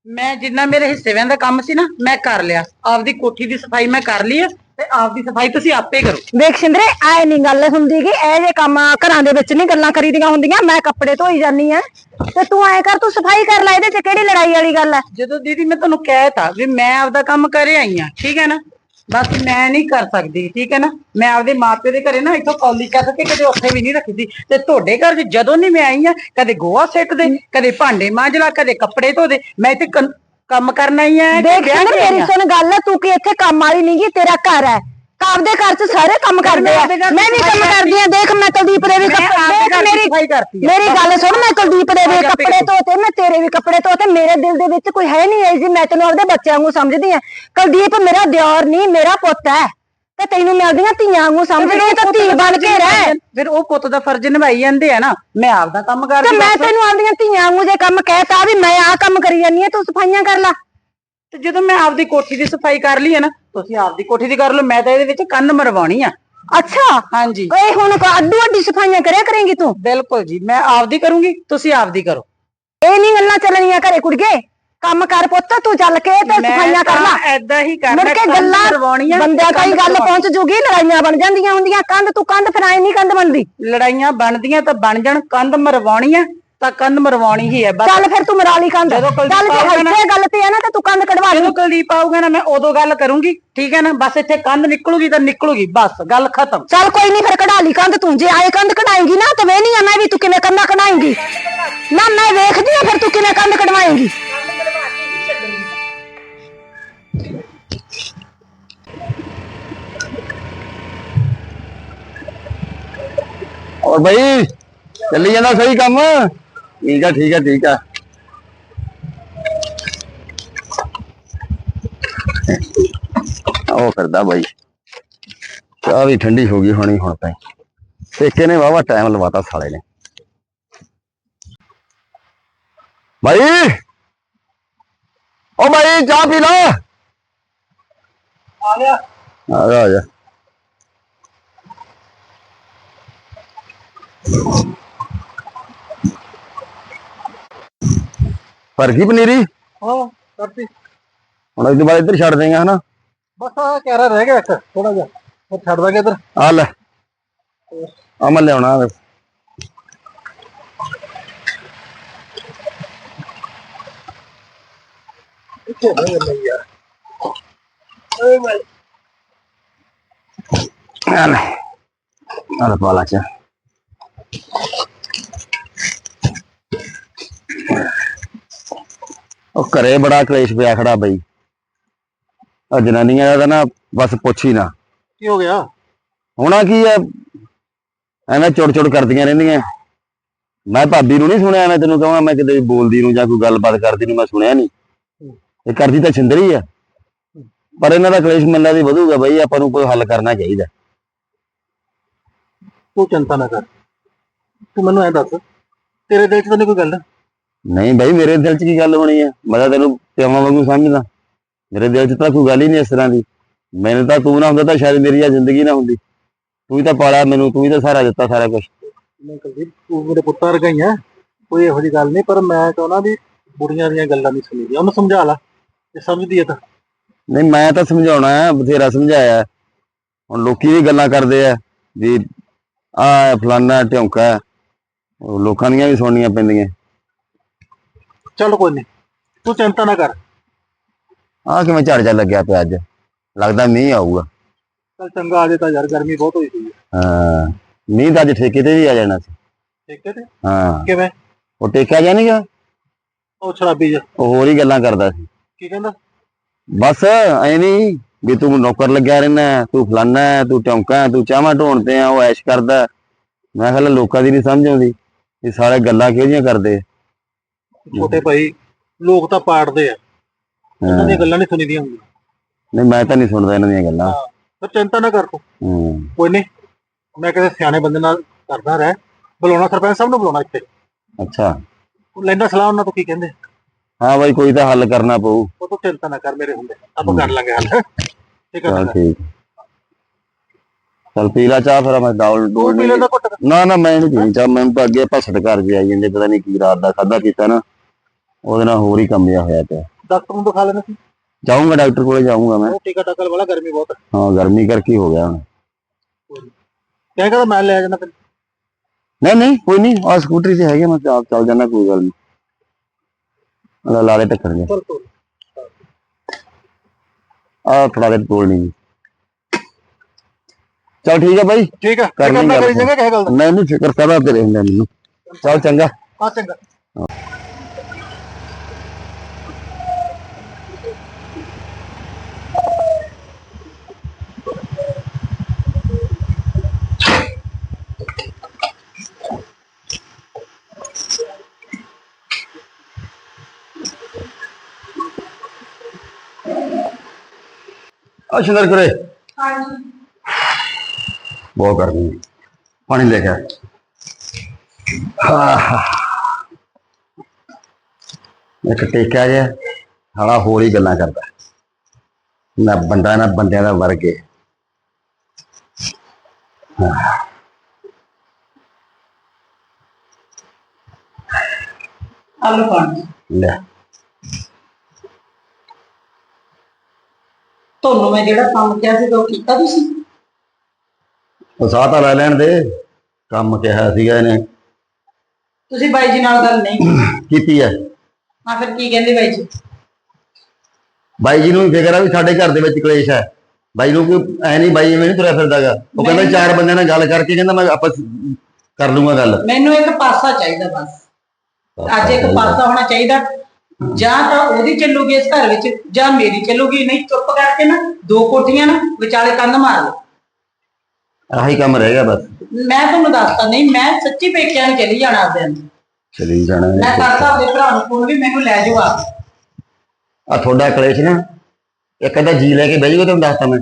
ਮੈਂ ਜਿੰਨਾ ਮੇਰੇ ਹਿੱਸੇ ਦਾ ਕੰਮ ਸੀ ਨਾ ਮੈਂ ਕਰ ਲਿਆ। ਆਪਦੀ ਕੋਠੀ ਦੀ ਸਫ਼ਾਈ ਮੈਂ ਕਰ ਲਈ ਹੈ ਤੇ ਆਪਦੀ ਸਫ਼ਾਈ ਤੁਸੀਂ ਆਪੇ ਕਰੋ। ਵੇਖ ਸ਼ਿੰਦਰੇ ਐ ਨਹੀਂ ਗੱਲ ਹੁੰਦੀ ਕਿ ਇਹ ਜੇ ਕੰਮ ਘਰਾਂ ਦੇ ਵਿੱਚ ਨਹੀਂ ਗੱਲਾਂ ਕਰੀਦੀਆਂ ਹੁੰਦੀਆਂ ਮੈਂ ਕੱਪੜੇ ਧੋਈ ਜਾਨੀ ਐ ਤੇ ਤੂੰ ਐਂ ਕਰ ਤੂੰ ਸਫ਼ਾਈ ਕਰ ਲੈ ਇਹਦੇ ਚ ਕਿਹੜੀ ਲੜਾਈ ਵਾਲੀ ਗੱਲ ਐ? ਜਦੋਂ ਦੀਦੀ ਮੈਂ ਤੁਹਾਨੂੰ ਕਹਿਤਾ ਵੀ ਮੈਂ ਆਪਦਾ ਕੰਮ ਕਰੇ ਆਈ ਆ ਠੀਕ ਹੈ ਨਾ? ਬਸ ਮੈਂ ਨਹੀਂ ਕਰ ਸਕਦੀ ਠੀਕ ਹੈ ਨਾ? ਮੈਂ ਆਪਦੇ ਮਾਪੇ ਦੇ ਘਰੇ ਨਾ ਇੱਥੋਂ ਕੌਲੀ ਚੱਕ ਕੇ ਕਦੇ ਉੱਥੇ ਵੀ ਨਹੀਂ ਰੱਖਦੀ ਤੇ ਤੁਹਾਡੇ ਘਰ 'ਚ ਜਦੋਂ ਨਹੀਂ ਮੈਂ ਆਈ ਆ ਕਦੇ ਗੋਹਾ ਸਿੱਟ ਦੇ ਕਦੇ ਭਾਂਡੇ ਮਾਂਜ ਲਾ ਕਦੇ ਕੱਪੜੇ ਧੋ ਦੇ ਮੈਂ ਇੱਥੇ ਕੰਮ ਕਰਨਾ ਹੀ ਆ ਦੇਖ ਸ਼ਿੰਦਰ ਮੇਰੀ ਸੁਣ ਗੱਲ ਤੂੰ ਕਿ ਇੱਥੇ ਕੰਮ ਵਾਲੀ ਨਹੀਂਗੀ ਤੇਰਾ ਘਰ ਐ ਆਪਦੇ ਘਰ ਚ ਸਾਰੇ ਕੰਮ ਕਰਦੇ ਆ। ਮੈਂ ਵੀ ਕੰਮ ਕਰਦੀ ਆ। ਦੇਖ ਮੈਂ ਕੁਲਦੀਪ ਦੇ ਵੀ ਮੈਂ ਕੱਪੜੇ ਮੇਰੀ ਆ। ਮੇਰੀ ਗੱਲ ਸੁਣ ਮੈਂ ਕੁਲਦੀਪ ਦੇ ਵੀ ਕੱਪੜੇ। ਧੋਤੇ ਮੈਂ ਤੇਰੇ ਵੀ ਕੱਪੜੇ ਧੋਤੇ ਮੇਰੇ ਦਿਲ ਦੇ ਵਿੱਚ ਕੋਈ ਹੈ ਨਹੀਂ ਐ ਜੀ ਮੈਂ ਤੈਨੂੰ ਆਪਦੇ ਬੱਚਿਆਂ ਵਾਂਗੂ ਸਮਝਦੀ ਆ। ਕੁਲਦੀਪ ਮੇਰਾ ਦਿਓਰ ਨਹੀਂ ਮੇਰਾ ਪੁੱਤ ਹੈ। ਤੇ ਤੈਨੂੰ ਮੈਂ ਆਪਦੀਆਂ ਧੀਆਂ ਵਾਂਗੂ ਸਮਝਦੀ ਆ ਤਾਂ ਧੀ ਬਣ ਕੇ ਰਹਿ। ਫਿਰ ਉਹ ਪੁੱਤ ਦਾ ਫਰਜ਼ ਨਿਭਾਈ ਜਾਂਦੇ ਆ ਨਾ। ਮੈਂ ਆਪਦਾ ਕੰਮ ਤੇ ਕਰਦੀ ਮੈਂ ਬਸ। ਤੈਨੂੰ ਆਪਦੀਆਂ ਧੀਆਂ ਵਾਂਗੂ ਜੇ ਕੰਮ ਕਹਿਤਾ ਵੀ ਮੈਂ ਆਹ ਕੰਮ ਕਰੀ ਜਾਨੀ ਆ ਤੂੰ ਸਫਾਈਆਂ ਕਰ ਲੈ। ਤੇ ਜਦੋਂ ਮੈਂ ਆਪਦੀ ਕੋਠੀ ਦੀ ਸਫ਼ਾਈ ਕਰ ਲਈ ਹੈ ਨਾ ਤੁਸੀਂ ਆਪਦੀ ਕੋਠੀ ਦੀ ਕਰ ਲਓ ਮੈਂ ਤਾਂ ਇਹਦੇ ਵਿੱਚ ਕੰਨ ਮਰਵਾਉਣੀ ਆ। ਅੱਛਾ? ਹਾਂਜੀ। ਓਏ ਹੁਣ ਕੋ ਅੱਡੂ ਅੱਡੀ ਸਫਾਈਆਂ ਕਰਿਆ ਕਰੇਂਗੀ ਤੂੰ? ਬਿਲਕੁਲ ਜੀ ਮੈਂ ਆਪਦੀ ਕਰੂੰਗੀ ਤੁਸੀਂ ਆਪਦੀ ਕਰੋ। ਇਹ ਨਹੀਂ ਗੱਲਾਂ ਚੱਲਣੀਆਂ ਘਰੇ ਕੁੜੀਏ। ਕੰਮ ਕਰ ਪੁੱਤ ਤੂੰ ਚੱਲ ਕੇ ਤੇ ਸਫਾਈਆਂ ਕਰ ਲੈ। ਐਦਾਂ ਹੀ ਮੁੜ ਕਰਨਾ ਕੇ ਕੰਧ ਗੱਲਾਂ ਤੇ ਬੰਦਿਆਂ ਤਾਈਂ ਕੰਧ ਗੱਲ। ਪਹੁੰਚ ਜੂਗੀ ਲੜਾਈਆਂ ਬਣ ਜਾਂਦੀਆਂ ਹੁੰਦੀਆਂ। ਕੰਧ ਤੂੰ ਕੰਧ ਫਿਰ ਐ ਨਹੀਂ ਕੰਧ ਬਣਦੀ। ਲੜਾਈਆਂ ਬਣਦੀਆਂ ਤਾਂ ਬਣ ਜਾਣ ਕੰਧ ਮਰਵਾਉਣੀਆਂ। ਤਾਂ ਕੰਧ ਮਰਵਾਉਣੀ ਹੀ ਹੈ ਬਸ। ਚੱਲ ਫਿਰ ਤੂੰ ਮਰਾ ਲਈ ਕੰਧ। ਜਦੋਂ ਕੁਲਦੀਪ ਚੱਲ ਜੇ ਆਊਗਾ ਨਾ- ਇੱਥੇ ਗੱਲ ਤੇ ਆ ਨਾ ਤੇ ਤੂੰ ਕੰਧ ਕਢਵਾ ਲਈ। ਜਦੋਂ ਕੁਲਦੀਪ ਆਊਗਾ ਨਾ ਮੈਂ ਉਦੋਂ ਗੱਲ ਕਰੂੰਗੀ ਠੀਕ ਹੈ ਨਾ? ਬਸ ਇੱਥੇ ਕੰਧ ਨਿਕਲੂਗੀ ਤਾਂ ਨਿਕਲੂਗੀ ਬਸ ਗੱਲ ਖਤਮ। ਚੱਲ ਕੋਈ ਨਹੀਂ ਫਿਰ ਕਢਾ ਲਈ ਕੰਧ ਤੂੰ ਜੇ ਆਏ ਕੰਧ ਕਢਾਏਂਗੀ ਨਾ ਤੇ ਵੇਹਨੀ ਆ ਮੈਂ ਵੀ ਤੂੰ ਕਿਵੇਂ ਕੰਧਾਂ ਕਢਾਏਂਗੀ? ਨਾ ਮੈਂ ਵੇਖਦੀ ਆ ਫਿਰ ਤੂੰ ਕਿਵੇਂ ਕੰਧ ਕਢਵਾਏਂਗੀ। ਔਰ ਬਈ ਚੱਲੀ ਜਾਂਦਾ ਸਹੀ ਕੰਮ? ਠੀਕ ਆ ਠੀਕ ਆ ਠੀਕ ਆ। ਉਹ ਕਰਦਾ ਬਾਈ। ਚਾਹ ਵੀ ਠੰਡੀ ਹੋ ਗਈ ਹੋਣੀ ਹੁਣ ਤਾਂ ਟੇਕੇ ਨੇ ਵਾਵਾ ਟਾਈਮ ਲਵਾਤਾ ਸਾਲੇ ਨੇ। ਬਾਈ! ਓ ਬਾਈ ਚਾਹ ਪੀ ਲਾ। ਆ ਗਿਆ। ਆ ਜਾ। ਆ ਪਰ ਕੀ ਪਨੀਰੀ? ਹਾਂ ਕਰਤੀ ਹੁਣ ਇਹਦੇ ਬਾਅਦ ਇੱਧਰ ਛੱਡ ਦੇਗਾ ਹਨਾ? ਬਸ ਆ ਕਹਿਰਾ ਰਹਿ ਗਿਆ ਇੱਕ ਥੋੜਾ ਜਿਹਾ। ਉਹ ਛੱਡ ਦਾਂਗੇ ਇਧਰ। ਆ ਲੈ। ਆ ਮੈਂ ਲਿਆਉਣਾ ਵੇ। ਇੱਥੇ ਰਹਿ ਗਿਆ ਯਾਰ। ਓਏ ਭਾਈ ਆ ਲੈ। ਆ ਲੈ ਪਾ ਲਾ ਚਾ। ਉਹ ਘਰੇ ਬੜਾ ਕਲੇਸ਼ ਪਿਆ ਖੜਾ ਬਈ। ਆ ਜਨਾਨੀਆਂ ਦਾ ਨਾ ਬਸ ਪੁੱਛ ਹੀ ਨਾ। ਕੀ ਹੋ ਗਿਆ? ਹੋਣਾ ਕੀ ਐ ਐਵੇਂ ਚੁੜ ਚੁੜ ਕਰਦੀਆਂ ਰਹਿੰਦੀਆਂ। ਮੈਂ ਭਾਬੀ ਨੂੰ ਨਹੀਂ ਸੁਣਿਆ ਮੈਂ ਤੈਨੂੰ ਕਹਾਂ ਮੈਂ ਕਿਤੇ ਬੋਲਦੀ ਨੂੰ ਜਾਂ ਕੋਈ ਗੱਲਬਾਤ ਕਰਦੀ ਨੂੰ ਮੈਂ ਸੁਣਿਆ ਨਹੀਂ। ਇਹ ਕਰਦੀ ਤਾਂ ਛਿੰਦਰੀ ਆ। ਪਰ ਇਹਨਾਂ ਦਾ ਕਲੇਸ਼ ਮੰਨਾ ਦੀ ਵਧੂਗਾ ਬਈ ਆਪਾਂ ਨੂੰ ਕੋਈ ਹੱਲ ਕਰਨਾ ਚਾਹੀਦਾ। ਤੂੰ ਚਿੰਤਾ ਨਾ ਕਰ। ਤੂੰ ਮੈਨੂੰ ਐ ਦੱਸ ਤੇਰੇ ਦਿਲ 'ਚ ਤਾਂ ਨਹੀਂ ਕੋਈ ਗੱਲ? ਨਹੀਂ ਬਈ ਮੇਰੇ ਦਿਲ 'ਚ ਕੀ ਗੱਲ ਹੋਣੀ ਆ? ਮੈਂ ਤਾਂ ਤੈਨੂੰ ਪਿਆਵਾਂ ਵਾਂਗੂ ਸਮਝਦਾ। ਮੇਰੇ ਦਿਲ 'ਚ ਤਾਂ ਕੋਈ ਗੱਲ ਹੀ ਨਹੀਂ ਇਸ ਤਰ੍ਹਾਂ ਦੀ। ਮੈਨੂੰ ਤਾਂ ਤੂੰ ਨਾ ਹੁੰਦਾ ਤਾਂ ਸ਼ਾਇਦ ਮੇਰੀ ਆ ਜ਼ਿੰਦਗੀ ਨਾ ਹੁੰਦੀ। ਤੂੰ ਹੀ ਤਾਂ ਪਾਲਿਆ ਮੈਨੂੰ ਤੂੰ ਹੀ ਤਾਂ ਸਾਰਾ ਦਿੱਤਾ ਸਾਰਾ ਕੁਝ ਨਹੀਂ ਕੁਲਦੀਪ ਤੂੰ ਮੇਰੇ ਪੁੱਤਰ ਵਰਗਾ ਹੀ ਆ। ਕੋਈ ਇਹੋ ਜਿਹੀ ਗੱਲ ਨਹੀਂ ਪਰ ਮੈਂ ਚਾਹੁੰਦਾ ਵੀ ਬੁੜੀਆਂ ਦੀਆਂ ਗੱਲਾਂ ਨਹੀਂ ਸੁਣੀਦੀਆਂ ਉਹਨੂੰ ਸਮਝਾ ਲਾ ਜੇ ਸਮਝਦੀ ਹੈ ਤਾਂ। ਨਹੀਂ ਮੈਂ ਤਾਂ ਸਮਝਾਉਣਾ ਹੈ ਬਥੇਰਾ ਸਮਝਾਇਆ। ਹੁਣ ਲੋਕੀ ਵੀ ਗੱਲਾਂ ਕਰਦੇ ਆ ਵੀ ਆ ਫਲਾਨਾ ਢਿਉਂਕਾ ਹੈ। ਉਹ ਲੋਕਾਂ ਦੀਆਂ ਵੀ ਸੁਣਨੀਆਂ ਪੈਂਦੀਆਂ। ਚੱਲ ਕੋਈ ਨਹੀਂ ਤੂੰ ਚਿੰਤਾ ਨਾ ਕਰ। ਆ ਕਿਵੇਂ ਝੜ ਜਾ ਲੱਗਿਆ ਪਿਆ ਅੱਜ? ਲੱਗਦਾ ਮੀਂਹ ਆਊਗਾ। ਚੱਲ ਚੰਗਾ ਆ ਜੇ ਤਾਂ ਯਾਰ ਗਰਮੀ ਬਹੁਤ ਹੋਈ ਹੋਈ ਹੈ ਮੀਂਹ ਤਾਂ ਅੱਜ ਠੇਕੇ ਤੇ ਵੀ ਆ ਜਾਣਾ ਸੀ। ਠੀਕ ਤੇ? ਹਾਂ। ਕਿਵੇਂ? ਉਹ ਟੇਕਿਆ ਜਾਣੀਗਾ ਉਹ ਸ਼ਰਾਬੀ ਜਿਹਾ। ਉਹ ਹੋਰ ਹੀ ਗੱਲਾਂ ਕਰਦਾ ਸੀ। ਕੀ ਕਹਿੰਦਾ? ਬਸ ਐ ਨਹੀਂ ਵੀ ਤੂੰ ਨੌਕਰ ਲੱਗਿਆ ਰਹਿਣਾ ਤੂੰ ਫਲਾਨਾ ਤੂੰ ਟੌਂਕਾ ਤੂੰ ਚਾਹਾਂ ਢੋਣ ਤੇ ਆ ਉਹ ਐਸ਼ ਕਰਦਾ। ਮੈਂ ਕਿਹਾ ਲੋਕਾਂ ਦੀ ਨਹੀਂ ਸਮਝ ਆਉਂਦੀ ਇਹ ਸਾਰੇ ਗੱਲਾਂ ਕਿਹੋ ਜਿਹੀਆਂ ਕਰਦੇ। ਛੋਟੇ ਭਾਈ ਲੋਕ ਤਾਂ ਪਾੜਦੇ ਆ। ਉਹਨਾਂ ਦੀਆਂ ਗੱਲਾਂ ਨਹੀਂ ਸੁਣੀਦੀਆਂ ਹੁੰਦੀਆਂ। ਨਹੀਂ ਮੈਂ ਤਾਂ ਨਹੀਂ ਸੁਣਦਾ ਇਹਨਾਂ ਦੀਆਂ ਗੱਲਾਂ। ਪਰ ਚਿੰਤਾ ਨਾ ਕਰ ਤੂੰ। ਹੂੰ। ਕੋਈ ਨਹੀਂ ਮੈਂ ਕਿਸੇ ਸਿਆਣੇ ਬੰਦੇ ਨਾਲ ਕਰਦਾ ਰਹਿ। ਬੁਲਾਉਣਾ ਸਰਪੰਚ ਸਾਹਿਬ ਨੂੰ ਬੁਲਾਉਣਾ ਇੱਥੇ। ਅੱਛਾ। ਉਹ ਲੈਂਦਾ ਸਲਾਹ ਉਹਨਾਂ ਤੋਂ ਕੀ ਕਹਿੰਦੇ? ਹਾਂ ਬਾਈ ਕੋਈ ਤਾਂ ਹੱਲ ਕਰਨਾ ਪਊ। ਉਹ ਤੋਂ ਚਿੰਤਾ ਨਾ ਕਰ ਮੇਰੇ ਹੁੰਦੇ। ਆਪਾਂ ਕਰ ਲਾਂਗੇ ਹੱਲ। ਠੀਕ ਹੈ ਚਲ ਠੀਕ। ਚਲ ਪੀ ਲਾ ਚਾਹ ਫਿਰ ਮੈਂ ਤੂੰ ਡੋਲ ਕੇ। ਨਾ ਨਾ ਮੈਂ ਨਹੀਂ ਪੀਣੀ ਚਾਹ ਮੈਨੂੰ ਤਾਂ ਅੱਗੇ ਭਸੜ ਕਰ ਜੇ ਆਈ ਜਾਂਦੇ ਪਤਾ ਨਹੀਂ ਕੀ ਰਾਤ ਦਾ ਖਾਦਾ ਕੀਤਾ ਨਾ। ਉਹਦੇ ਨਾਲ ਹੋਰ ਹੀ ਕੰਮ ਜਿਹਾ ਹੋਇਆ ਪਿਆ। ਡਾਕਟਰ ਨੂੰ ਦਿਖਾ ਲੈਣਾ ਸੀ? ਜਾਊਂਗਾ ਡਾਕਟਰ ਕੋਲੇ ਜਾਊਂਗਾ ਮੈਂ। ਉਹ ਟੀਕਾ ਟਾਕਲ ਵਾਲਾ ਗਰਮੀ ਬਹੁਤ। ਹੈ ਹਾਂ ਗਰਮੀ ਕਰਕੇ ਹੀ ਹੋ ਗਿਆ ਹੁਣ। ਕਹਿ ਕਹਿੰਦਾ ਮੈਂ ਲੈ ਜਾਣਾ ਤੈਨੂੰ ਨਹੀਂ ਨਹੀਂ ਕੋਈ ਨਹੀਂ ਆ ਸਕੂਟਰੀ ਤੇ ਹੈਗੇ ਮੈਂ ਆਪ ਚੱਲ ਜਾਣਾ ਕੋਈ ਗੱਲ ਨਹੀਂ ਲਾ ਲਾ ਦੇ ਟੱਕਰ ਤੂੰ ਆ ਥੋੜਾ ਦੇ ਕੋਲ ਨਹੀਂ ਚਲ ਠੀਕ ਹੈ ਬਾਈ। ਠੀਕ ਹੈ ਕਰ ਫਿਕਰ ਨਾ ਲਈ ਕਰੀ ਗੱਲ। ਜਗਾ ਕਹਿ ਗੱਲ ਦਾ? ਮੈਂ ਨਹੀਂ ਫਿਕਰ ਕਰਦਾ ਤੇਰੇ ਹੁੰਦਾ ਮੈਨੂੰ। ਚਲ ਚੰਗਾ। ਆ ਚੰਗਾ। ਆ ਸ਼ਿੰਦਰ ਕਰੇ ਬਹੁਤ ਗਰਮੀ ਹੈ। ਪਾਣੀ ਲੈ ਕੇ ਆ। ਆਹ। ਇੱਕ ਟੇਕਿਆ ਜਿਹਾ ਹਾਲਾ ਹੋਰ ਹੀ ਗੱਲਾਂ ਕਰਦਾ। ਨਾ ਬੰਦਾ ਨਾ ਬੰਦਿਆਂ ਦਾ ਵਰਗੇ ਆਲੂ ਪਾਣੀ ਲੈ। ਤੁਹਾਨੂੰ ਮੈਂ ਜਿਹੜਾ ਕੰਮ ਕਿਹਾ ਸੀ ਉਹ ਕੀਤਾ ਤੁਸੀਂ? ਉਹ ਸਾਹ ਤਾਂ ਲੈ ਲੈਣ ਦੇ ਕੰਮ ਕਿਹਾ ਸੀਗਾ ਇਹਨੇ। ਤੁਸੀਂ ਬਾਈ ਜੀ ਨਾਲ ਗੱਲ ਨਹੀਂ ਕੀਤੀ। ਕੀਤੀ ਹੈ। ਹਾਂ ਫਿਰ ਕੀ ਕਹਿੰਦੇ ਬਾਈ ਜੀ? ਬਾਈ ਜੀ ਨੂੰ ਵੀ ਫਿਕਰ ਆ ਵੀ ਸਾਡੇ ਘਰ ਦੇ ਵਿੱਚ ਕਲੇਸ਼ ਹੈ। ਬਾਈ ਨੂੰ ਕੋਈ ਐ ਨਹੀਂ ਬਾਈ ਐਵੇਂ ਨਹੀਂ ਤੁਰਿਆ ਫਿਰਦਾਗਾ। ਉਹ ਕਹਿੰਦਾ ਨਹੀਂ। ਚਾਰ ਬੰਦਿਆਂ ਨਾਲ ਗੱਲ ਕਰਕੇ ਕਹਿੰਦਾ ਮੈਂ ਆਪਸ ਕਰ ਲੂੰਗਾ ਗੱਲ। ਮੈਨੂੰ ਇੱਕ ਪਾਸਾ ਚਾਹੀਦਾ ਬਸ। ਅੱਜ ਇੱਕ ਪਾਸਾ ਹੋਣਾ ਚਾਹੀਦਾ। ਜਾਂ ਤਾਂ ਉਹਦੀ ਚੱਲੂਗੀ ਇਸ ਘਰ ਵਿੱਚ ਜਾਂ ਮੇਰੀ ਚੱਲੂਗੀ ਨਹੀਂ ਚੁੱਪ ਕਰਕੇ ਨਾ ਦੋ ਕੋਠੀਆਂ ਨਾ ਵਿਚਾਲੇ ਕੰਧ ਮਾਰ ਲਓ। ਆਹੀ ਕੰਮ ਰਹਿ ਗਿਆ ਬਸ। ਮੈਂ ਤੁਹਾਨੂੰ ਦੱਸਤਾ ਨਹੀਂ ਮੈਂ ਸੱਚੀ ਪੇਕਿਆਂ ਨੂੰ ਚਲੀ ਜਾਣਾ ਆਪਦੇ ਅੰਦਰ। ਚਲੀ ਜਾਣਾ ਮੈਂ ਕਰਤਾ ਆਪਣੇ ਭਰਾ ਨੂੰ ਫੋਨ ਵੀ ਮੈਨੂੰ ਲੈ ਜਾਓ ਆ। ਆ ਤੁਹਾਡਾ ਕਲੇਸ਼ ਨਾ ਇੱਕ ਅੱਧਾ ਜੀ ਲੈ ਕੇ ਬਹਿ ਜਾਊਗਾ ਤੁਹਾਨੂੰ ਦੱਸਤਾ ਮੈਂ।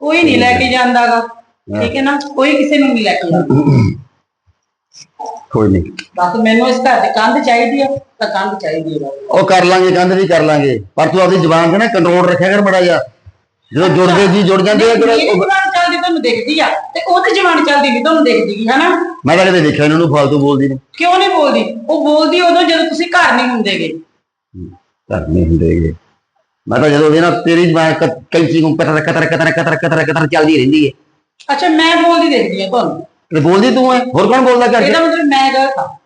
ਕੋਈ ਨਹੀਂ ਲੈ ਕੇ ਜਾਂਦਾਗਾ ਠੀਕ ਹੈ ਨਾ? ਕੋਈ ਕਿਸੇ ਨੂੰ ਨਹੀਂ ਲੈ ਕੇ ਜਾਂਦਾ। ਕੋਈ ਨਹੀਂ। ਬਸ ਮੈਨੂੰ ਇਸ ਘਰ 'ਚ ਕੰਧ ਚਾਹੀਦੀ ਆ ਤਾਂ ਕੰਧ ਚਾਹੀਦੀ ਬਸ। ਉਹ ਕਰ ਲਾਂਗੇ ਕੰਧ ਵੀ ਕਰ ਲਾਂਗੇ। ਪਰ ਤੂੰ ਆਪਣੀ ਜ਼ੁਬਾਨ ਤੇ ਨਾ ਕੰਟਰੋਲ ਰੱਖਿਆ ਕਰ ਬੜਾ ਜਾ ਜਦੋਂ ਜੁੜਦੇ ਜੀ ਜੁੜ ਜਾਂਦੇ ਆ ਮੇਰੀ ਜਿਹੜਾ ਉਹ- ਜ਼ੁਬਾਨ ਚੱਲਦੀ ਤੁਹਾਨੂੰ ਦਿਖਦੀ ਆ। ਤੇ ਉਹਦੀ ਜ਼ੁਬਾਨ ਚੱਲਦੀ ਨਹੀਂ ਤੁਹਾਨੂੰ ਦਿਖਦੀ ਗੀ, ਹਨਾ? ਮੈਂ ਤਾਂ ਕਦੇ ਦੇਖਿਆ ਇਹਨਾਂ ਨੂੰ ਫਾਲਤੂ ਬੋਲਦੀ ਨੇ। ਕਿਉਂ ਨਹੀਂ ਬੋਲਦੀ? ਉਹ ਬੋਲਦੀ ਉਦੋਂ ਜਦੋਂ ਤੁਸੀਂ ਘਰ ਨਹੀਂ ਹੁੰਦੇਗੇ। ਘਰ ਨਹੀਂ ਹੁੰਦੇਗੇ। ਮੈਂ ਤਾਂ ਜਦੋਂ ਵੀ ਨਾ ਤੇਰੀ ਜ਼ੁਬਾਨ ਕ- ਕੈਂਚੀ ਨੂੰ ਕਤਰ ਕਤਰ ਕਤਰ ਕਤਰ ਕਤਰ ਕਤਰ ਚੱਲਦੀ ਰਹਿੰਦੀ ਹੈ। ਅੱਛਾ ਮੈਂ ਬੋਲਦੀ ਦੇਖਦੀ ਆ ਤੁਹਾਨੂੰ। ਤੇ ਬੋਲਦੀ ਤੂੰ ਹੈ ਹੋਰ ਕੌਣ ਬੋਲਦਾ ਘਰ 'ਚ? ਇਹਦਾ ਮਤਲਬ ਮੈਂ ਗਲਤ ਆ।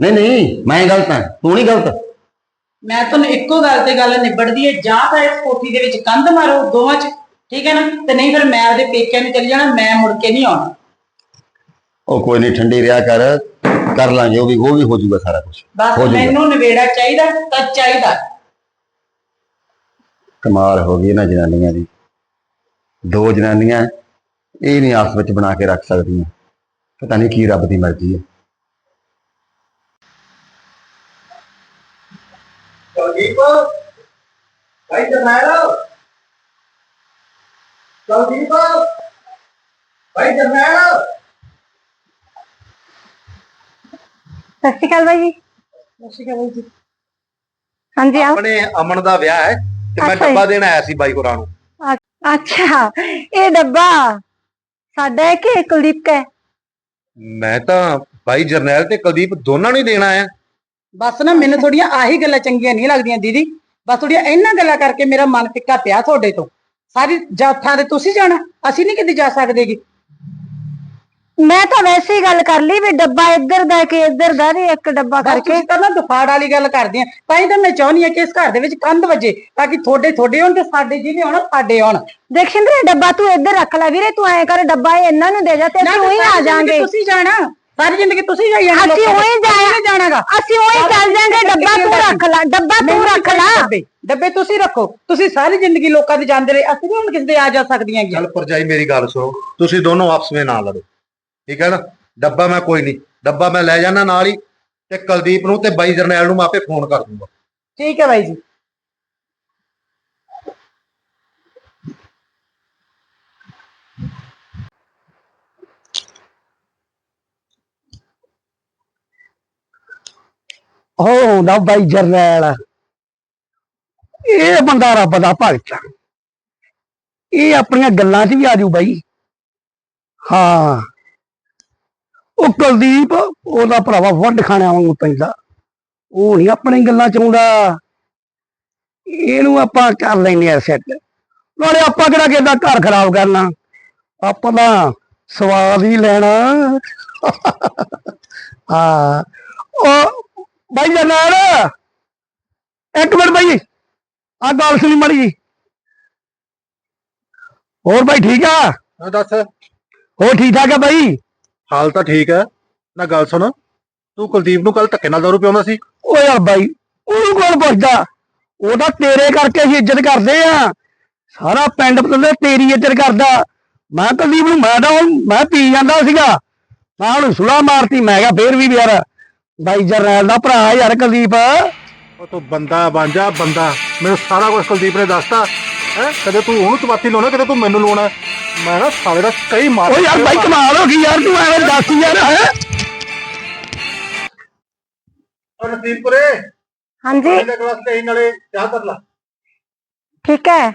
ਨਹੀਂ ਨਹੀਂ ਮੈਂ ਗਲਤ ਹਾਂ ਤੂੰ ਨਹੀਂ ਗਲਤ। ਮੈਂ ਤੁਹਾਨੂੰ ਇੱਕੋ ਗੱਲ ਤੇ ਗੱਲ ਨਿਬੜਦੀ ਹੈ ਜਾਂ ਤਾਂ ਇਸ ਕੋਠੀ ਦੇ ਵਿੱਚ ਕੰਧ ਮਾਰੋ ਦੋਵਾਂ 'ਚ ਠੀਕ ਹੈ ਨਾ? ਤੇ ਨਹੀਂ ਫਿਰ ਮੈਂ ਆਪਦੇ ਪੇਕਿਆਂ ਨੂੰ ਚਲੀ ਜਾਣਾ ਮੈਂ ਮੁੜ ਕੇ ਨਹੀਂ ਆਉਣਾ। ਉਹ ਕੋਈ ਨਹੀਂ ਠੰਡੀ ਰਿਆ ਕਰ। ਕਰ ਲਾਂਗੇ ਉਹ ਵੀ ਉਹ ਵੀ ਹੋ ਜਾਊਗਾ ਸਾਰਾ ਕੁਝ ਬਸ ਹੋ ਜਾਊਗਾ। ਮੈਨੂੰ ਨਵੇੜਾ ਚਾਹੀਦਾ ਤਾਂ ਚਾਹੀਦਾ। ਕਮਾਲ ਹੋ ਗਈ ਇਹਨਾਂ ਜਨਾਨੀਆਂ ਦੀ। ਦੋ ਜਨਾਨੀਆਂ ਇਹ ਨਹੀਂ ਆਪਸ ਵਿੱਚ ਬਣਾ ਕੇ ਰੱਖ ਸਕਦੀਆਂ। ਪਤਾ ਨਹੀਂ ਕੀ ਰੱਬ ਦੀ ਮਰਜ਼ੀ ਹੈ। ਕੁਲਦੀਪ ਭਾਈ ਜਰਨੈਲ। ਕੁਲਦੀਪ ਭਾਈ ਜਰਨੈਲ। ਸਤਿ ਸ਼੍ਰੀ ਅਕਾਲ ਬਾਈ ਜੀ। ਹਾਂਜੀ ਆਓ ਆਪਣੇ ਅਮਨ ਦਾ ਵਿਆਹ ਹੈ ਤੇ ਮੈਂ ਅੱਛਾ ਜੀ। ਡੱਬਾ ਦੇਣ ਆਇਆ ਸੀ ਬਾਈ ਹੋਰਾਂ ਨੂੰ। ਅੱਛਾ ਇਹ ਡੱਬਾ। ਸਾਡਾ ਹੈ ਕਿ ਕੁਲਦੀਪ ਕਾ ਹੈ? ਮੈਂ ਤਾਂ ਬਾਈ ਜਰਨੈਲ ਤੇ ਕੁਲਦੀਪ ਦੋਨਾਂ ਨੂੰ ਹੀ ਦੇਣਾ ਆ ਬਸ ਨਾ ਮੈਨੂੰ ਥੋੜੀਆਂ ਆਹੀ ਗੱਲਾਂ ਚੰਗੀਆਂ ਨਹੀਂ ਲੱਗਦੀਆਂ ਦੀਦੀ। ਬਸ ਥੋੜੀਆਂ ਇਹਨਾਂ ਗੱਲਾਂ ਕਰਕੇ ਮੇਰਾ ਮਨ ਫਿੱਕਾ ਪਿਆ ਤੁਹਾਡੇ ਤੋਂ। ਸਾਰੀ ਜਾਥਾਂ ਦੇ ਤੁਸੀਂ ਜਾਣਾ ਅਸੀਂ ਨਹੀਂ ਕਿਤੇ ਜਾ ਸਕਦੇਗੇ ਮੈਂ ਤਾਂ ਵੈਸੇ ਹੀ ਗੱਲ ਕਰ ਲਈ ਵੀ ਡੱਬਾ ਇੱਧਰ ਦਾ ਕਿ ਇੱਧਰ ਦਾ ਵੀ ਇੱਕ ਡੱਬਾ ਕਰਕੇ। ਤੁਸੀਂ ਤਾਂ ਨਾ ਦੁਫਾੜ ਵਾਲੀ ਗੱਲ ਕਰਦੇ ਆ। ਤਾਂ ਹੀ ਤਾਂ ਮੈਂ ਚਾਹੁੰਦੀ ਆ ਕਿ ਇਸ ਘਰ ਦੇ ਵਿੱਚ ਕੰਧ ਵੱਜੇ ਤਾਂ ਕਿ ਤੁਹਾਡੇ ਤੁਹਾਡੇ ਹੋਣ ਤੇ ਸਾਡੇ ਜਿਹਦੇ ਹੋਣ ਸਾਡੇ ਹੋਣ ਦੇਖ ਸ਼ਿੰਦਰ ਇਹ ਡੱਬਾ ਤੂੰ ਇੱਧਰ ਰੱਖ ਲੈ ਵੀਰੇ ਤੂੰ ਐਂ ਕਰ ਡੱਬਾ ਇਹ ਇਹਨਾਂ ਨੂੰ ਦੇ ਜਾ ਤੇ ਅਸੀਂ ਉਹੀ ਆ ਜਾਾਂਗੇ। ਤੁਸੀਂ ਜਾਣਾ ਸਾਰੀ ਜ਼ਿੰਦਗੀ ਤੁਸੀਂ ਜਾਈ ਜਾਣਾ ਅਸੀਂ। ਉਹੀ ਨਹੀਂ ਜਾਣਾਗਾ? ਅਸੀਂ ਉਹੀ ਚੱਲ ਜਾਾਂਗੇ ਡੱਬਾ ਤੂੰ ਰੱਖ ਲੈ ਡੱਬਾ ਤੂੰ ਰੱਖ ਲੈ। ਡੱਬੇ? ਤੁਸੀਂ ਰੱਖੋ। ਤੁਸੀਂ ਸਾਰੀ ਜ਼ਿੰਦਗੀ ਲੋਕਾਂ ਦੇ ਜਾਂਦੇ ਰਹੇ ਅਸੀਂ ਵੀ ਹੁਣ ਕਿਸੇ ਦੇ ਆ ਜਾ ਸਕਦੀਆਂ ਚੱਲ ਪਰਜਾਈ ਮੇਰੀ ਗੱਲ ਸੁਣੋ। ਤੁਸੀਂ ਦੋਨੋਂ ਆਪਸ ਵਿੱਚ ਨਾ ਲੜੋ। ਠੀਕ ਹੈ ਨਾ? ਡੱਬਾ ਮੈਂ ਕੋਈ ਨਹੀਂ। ਡੱਬਾ ਮੈਂ ਲੈ ਜਾਣਾ ਨਾਲ ਹੀ ਤੇ ਕੁਲਦੀਪ ਨੂੰ ਤੇ ਬਾਈ ਜਰਨੈਲ ਨੂੰ ਮੈਂ ਆਪੇ ਫੋਨ ਕਰ ਦੂੰਗਾ। ਠੀਕ ਹੈ ਬਾਈ ਜੀ। ਹੋ ਨਾ ਬਾਈ ਜਰਨੈਲ। ਇਹ ਬੰਦਾ ਰੱਬ ਦਾ ਭਗਤ ਇਹ ਆਪਣੀਆਂ ਗੱਲਾਂ 'ਚ ਵੀ ਆਜੂ ਬਾਈ। ਹਾਂ। ਉਹ ਕੁਲਦੀਪ ਉਹਦਾ ਭਰਾਵਾ ਵੱਡ ਖਾਣਿਆਂ ਵਾਂਗੂ ਪੈਂਦਾ। ਉਹ ਨਹੀਂ ਆਪਣੀ ਗੱਲਾਂ ਚ ਆਉਂਦਾ ਇਹਨੂੰ ਆਪਾਂ ਕਰ ਲੈਨੇ ਆ ਸੈੱਟ ਨਾਲੇ ਆਪਾਂ ਕਿਹੜਾ ਕਿਸੇ ਦਾ ਘਰ ਖਰਾਬ ਕਰਨਾ? ਆਪਾਂ ਤਾਂ ਸਵਾਦ ਹੀ ਲੈਣਾ। ਹਾਂ। ਉਹ ਬਾਈ ਜਰਨੈਲ ਇੱਕ ਮਿੰਟ ਬਾਈ। ਆ ਗੱਲ ਸੁਣੀ ਮੜੀ ਜੀ। ਹੋਰ ਬਾਈ ਠੀਕ ਆ? ਹਾਂ ਦੱਸ। ਹੋਰ ਠੀਕ ਠਾਕ ਆ ਬਾਈ? ਹਾਲ ਤਾਂ ਠੀਕ ਹੈ। ਨਾ ਗੱਲ ਸੁਣ ਤੂੰ ਕੁਲਦੀਪ ਨੂੰ ਕੱਲ ਧੱਕੇ ਨਾਲ ਦਾਰੂ ਪਿਆਉਂਦਾ ਸੀ। ਓ ਯਾਰ ਬਾਈ ਉਹਨੂੰ ਕੌਣ ਪੁੱਛਦਾ? ਉਹ ਤਾਂ ਤੇਰੇ ਕਰਕੇ ਅਸੀਂ ਇੱਜ਼ਤ ਕਰਦੇ ਆ। ਸਾਰਾ ਪਿੰਡ ਪਤੰਦੇ ਤੇਰੀ ਇੱਜ਼ਤ ਕਰਦਾ। ਮੈਂ ਕੁਲਦੀਪ ਨੂੰ ਮੈਂ ਤਾਂ ਮੈਂ ਪੀ ਜਾਂਦਾ ਸੀਗਾ। ਮੈਂ ਉਹਨੂੰ ਸੁਲਾ ਮਾਰਤੀ ਮੈਂ ਕਿਹਾ ਫੇਰ ਵੀ ਯਾਰ ਬਾਈ ਜਰਨੈਲ ਦਾ ਭਰਾ ਯਾਰ ਕੁਲਦੀਪ। ਉਹ ਤੂੰ ਬੰਦਾ ਜਾ ਬੰਦਾ। ਮੈਨੂੰ ਸਾਰਾ ਕੁਝ ਕੁਲਦੀਪ ਨੇ ਦੱਸਤਾ। ਹੈ? ਕਦੇ ਤੂੰ ਉਹਨੂੰ ਚਪਾਤੀ ਲਾਉਣਾ ਕਦੇ ਤੂੰ ਮੈਨੂੰ ਲਾਉਣਾ। ਮੈਂ ਨਾ ਸਾਲੇ ਦਾ ਕਈ ਮਾਰ ਓ ਯਾਰ ਬਾਈ ਕਮਾਲ ਹੋ ਗਈ ਯਾਰ ਤੂੰ ਐਵੇਂ ਦੱਸ ਯਾਰ ਹੈ? ਨਸੀਬਪੁਰੇ ਹਾਂਜੀ। ਇਹਦੇ ਕਲਾਸ ਤੇ ਨਾਲੇ ਚਾਹ ਕਰ ਲਾ। ਠੀਕ ਹੈ।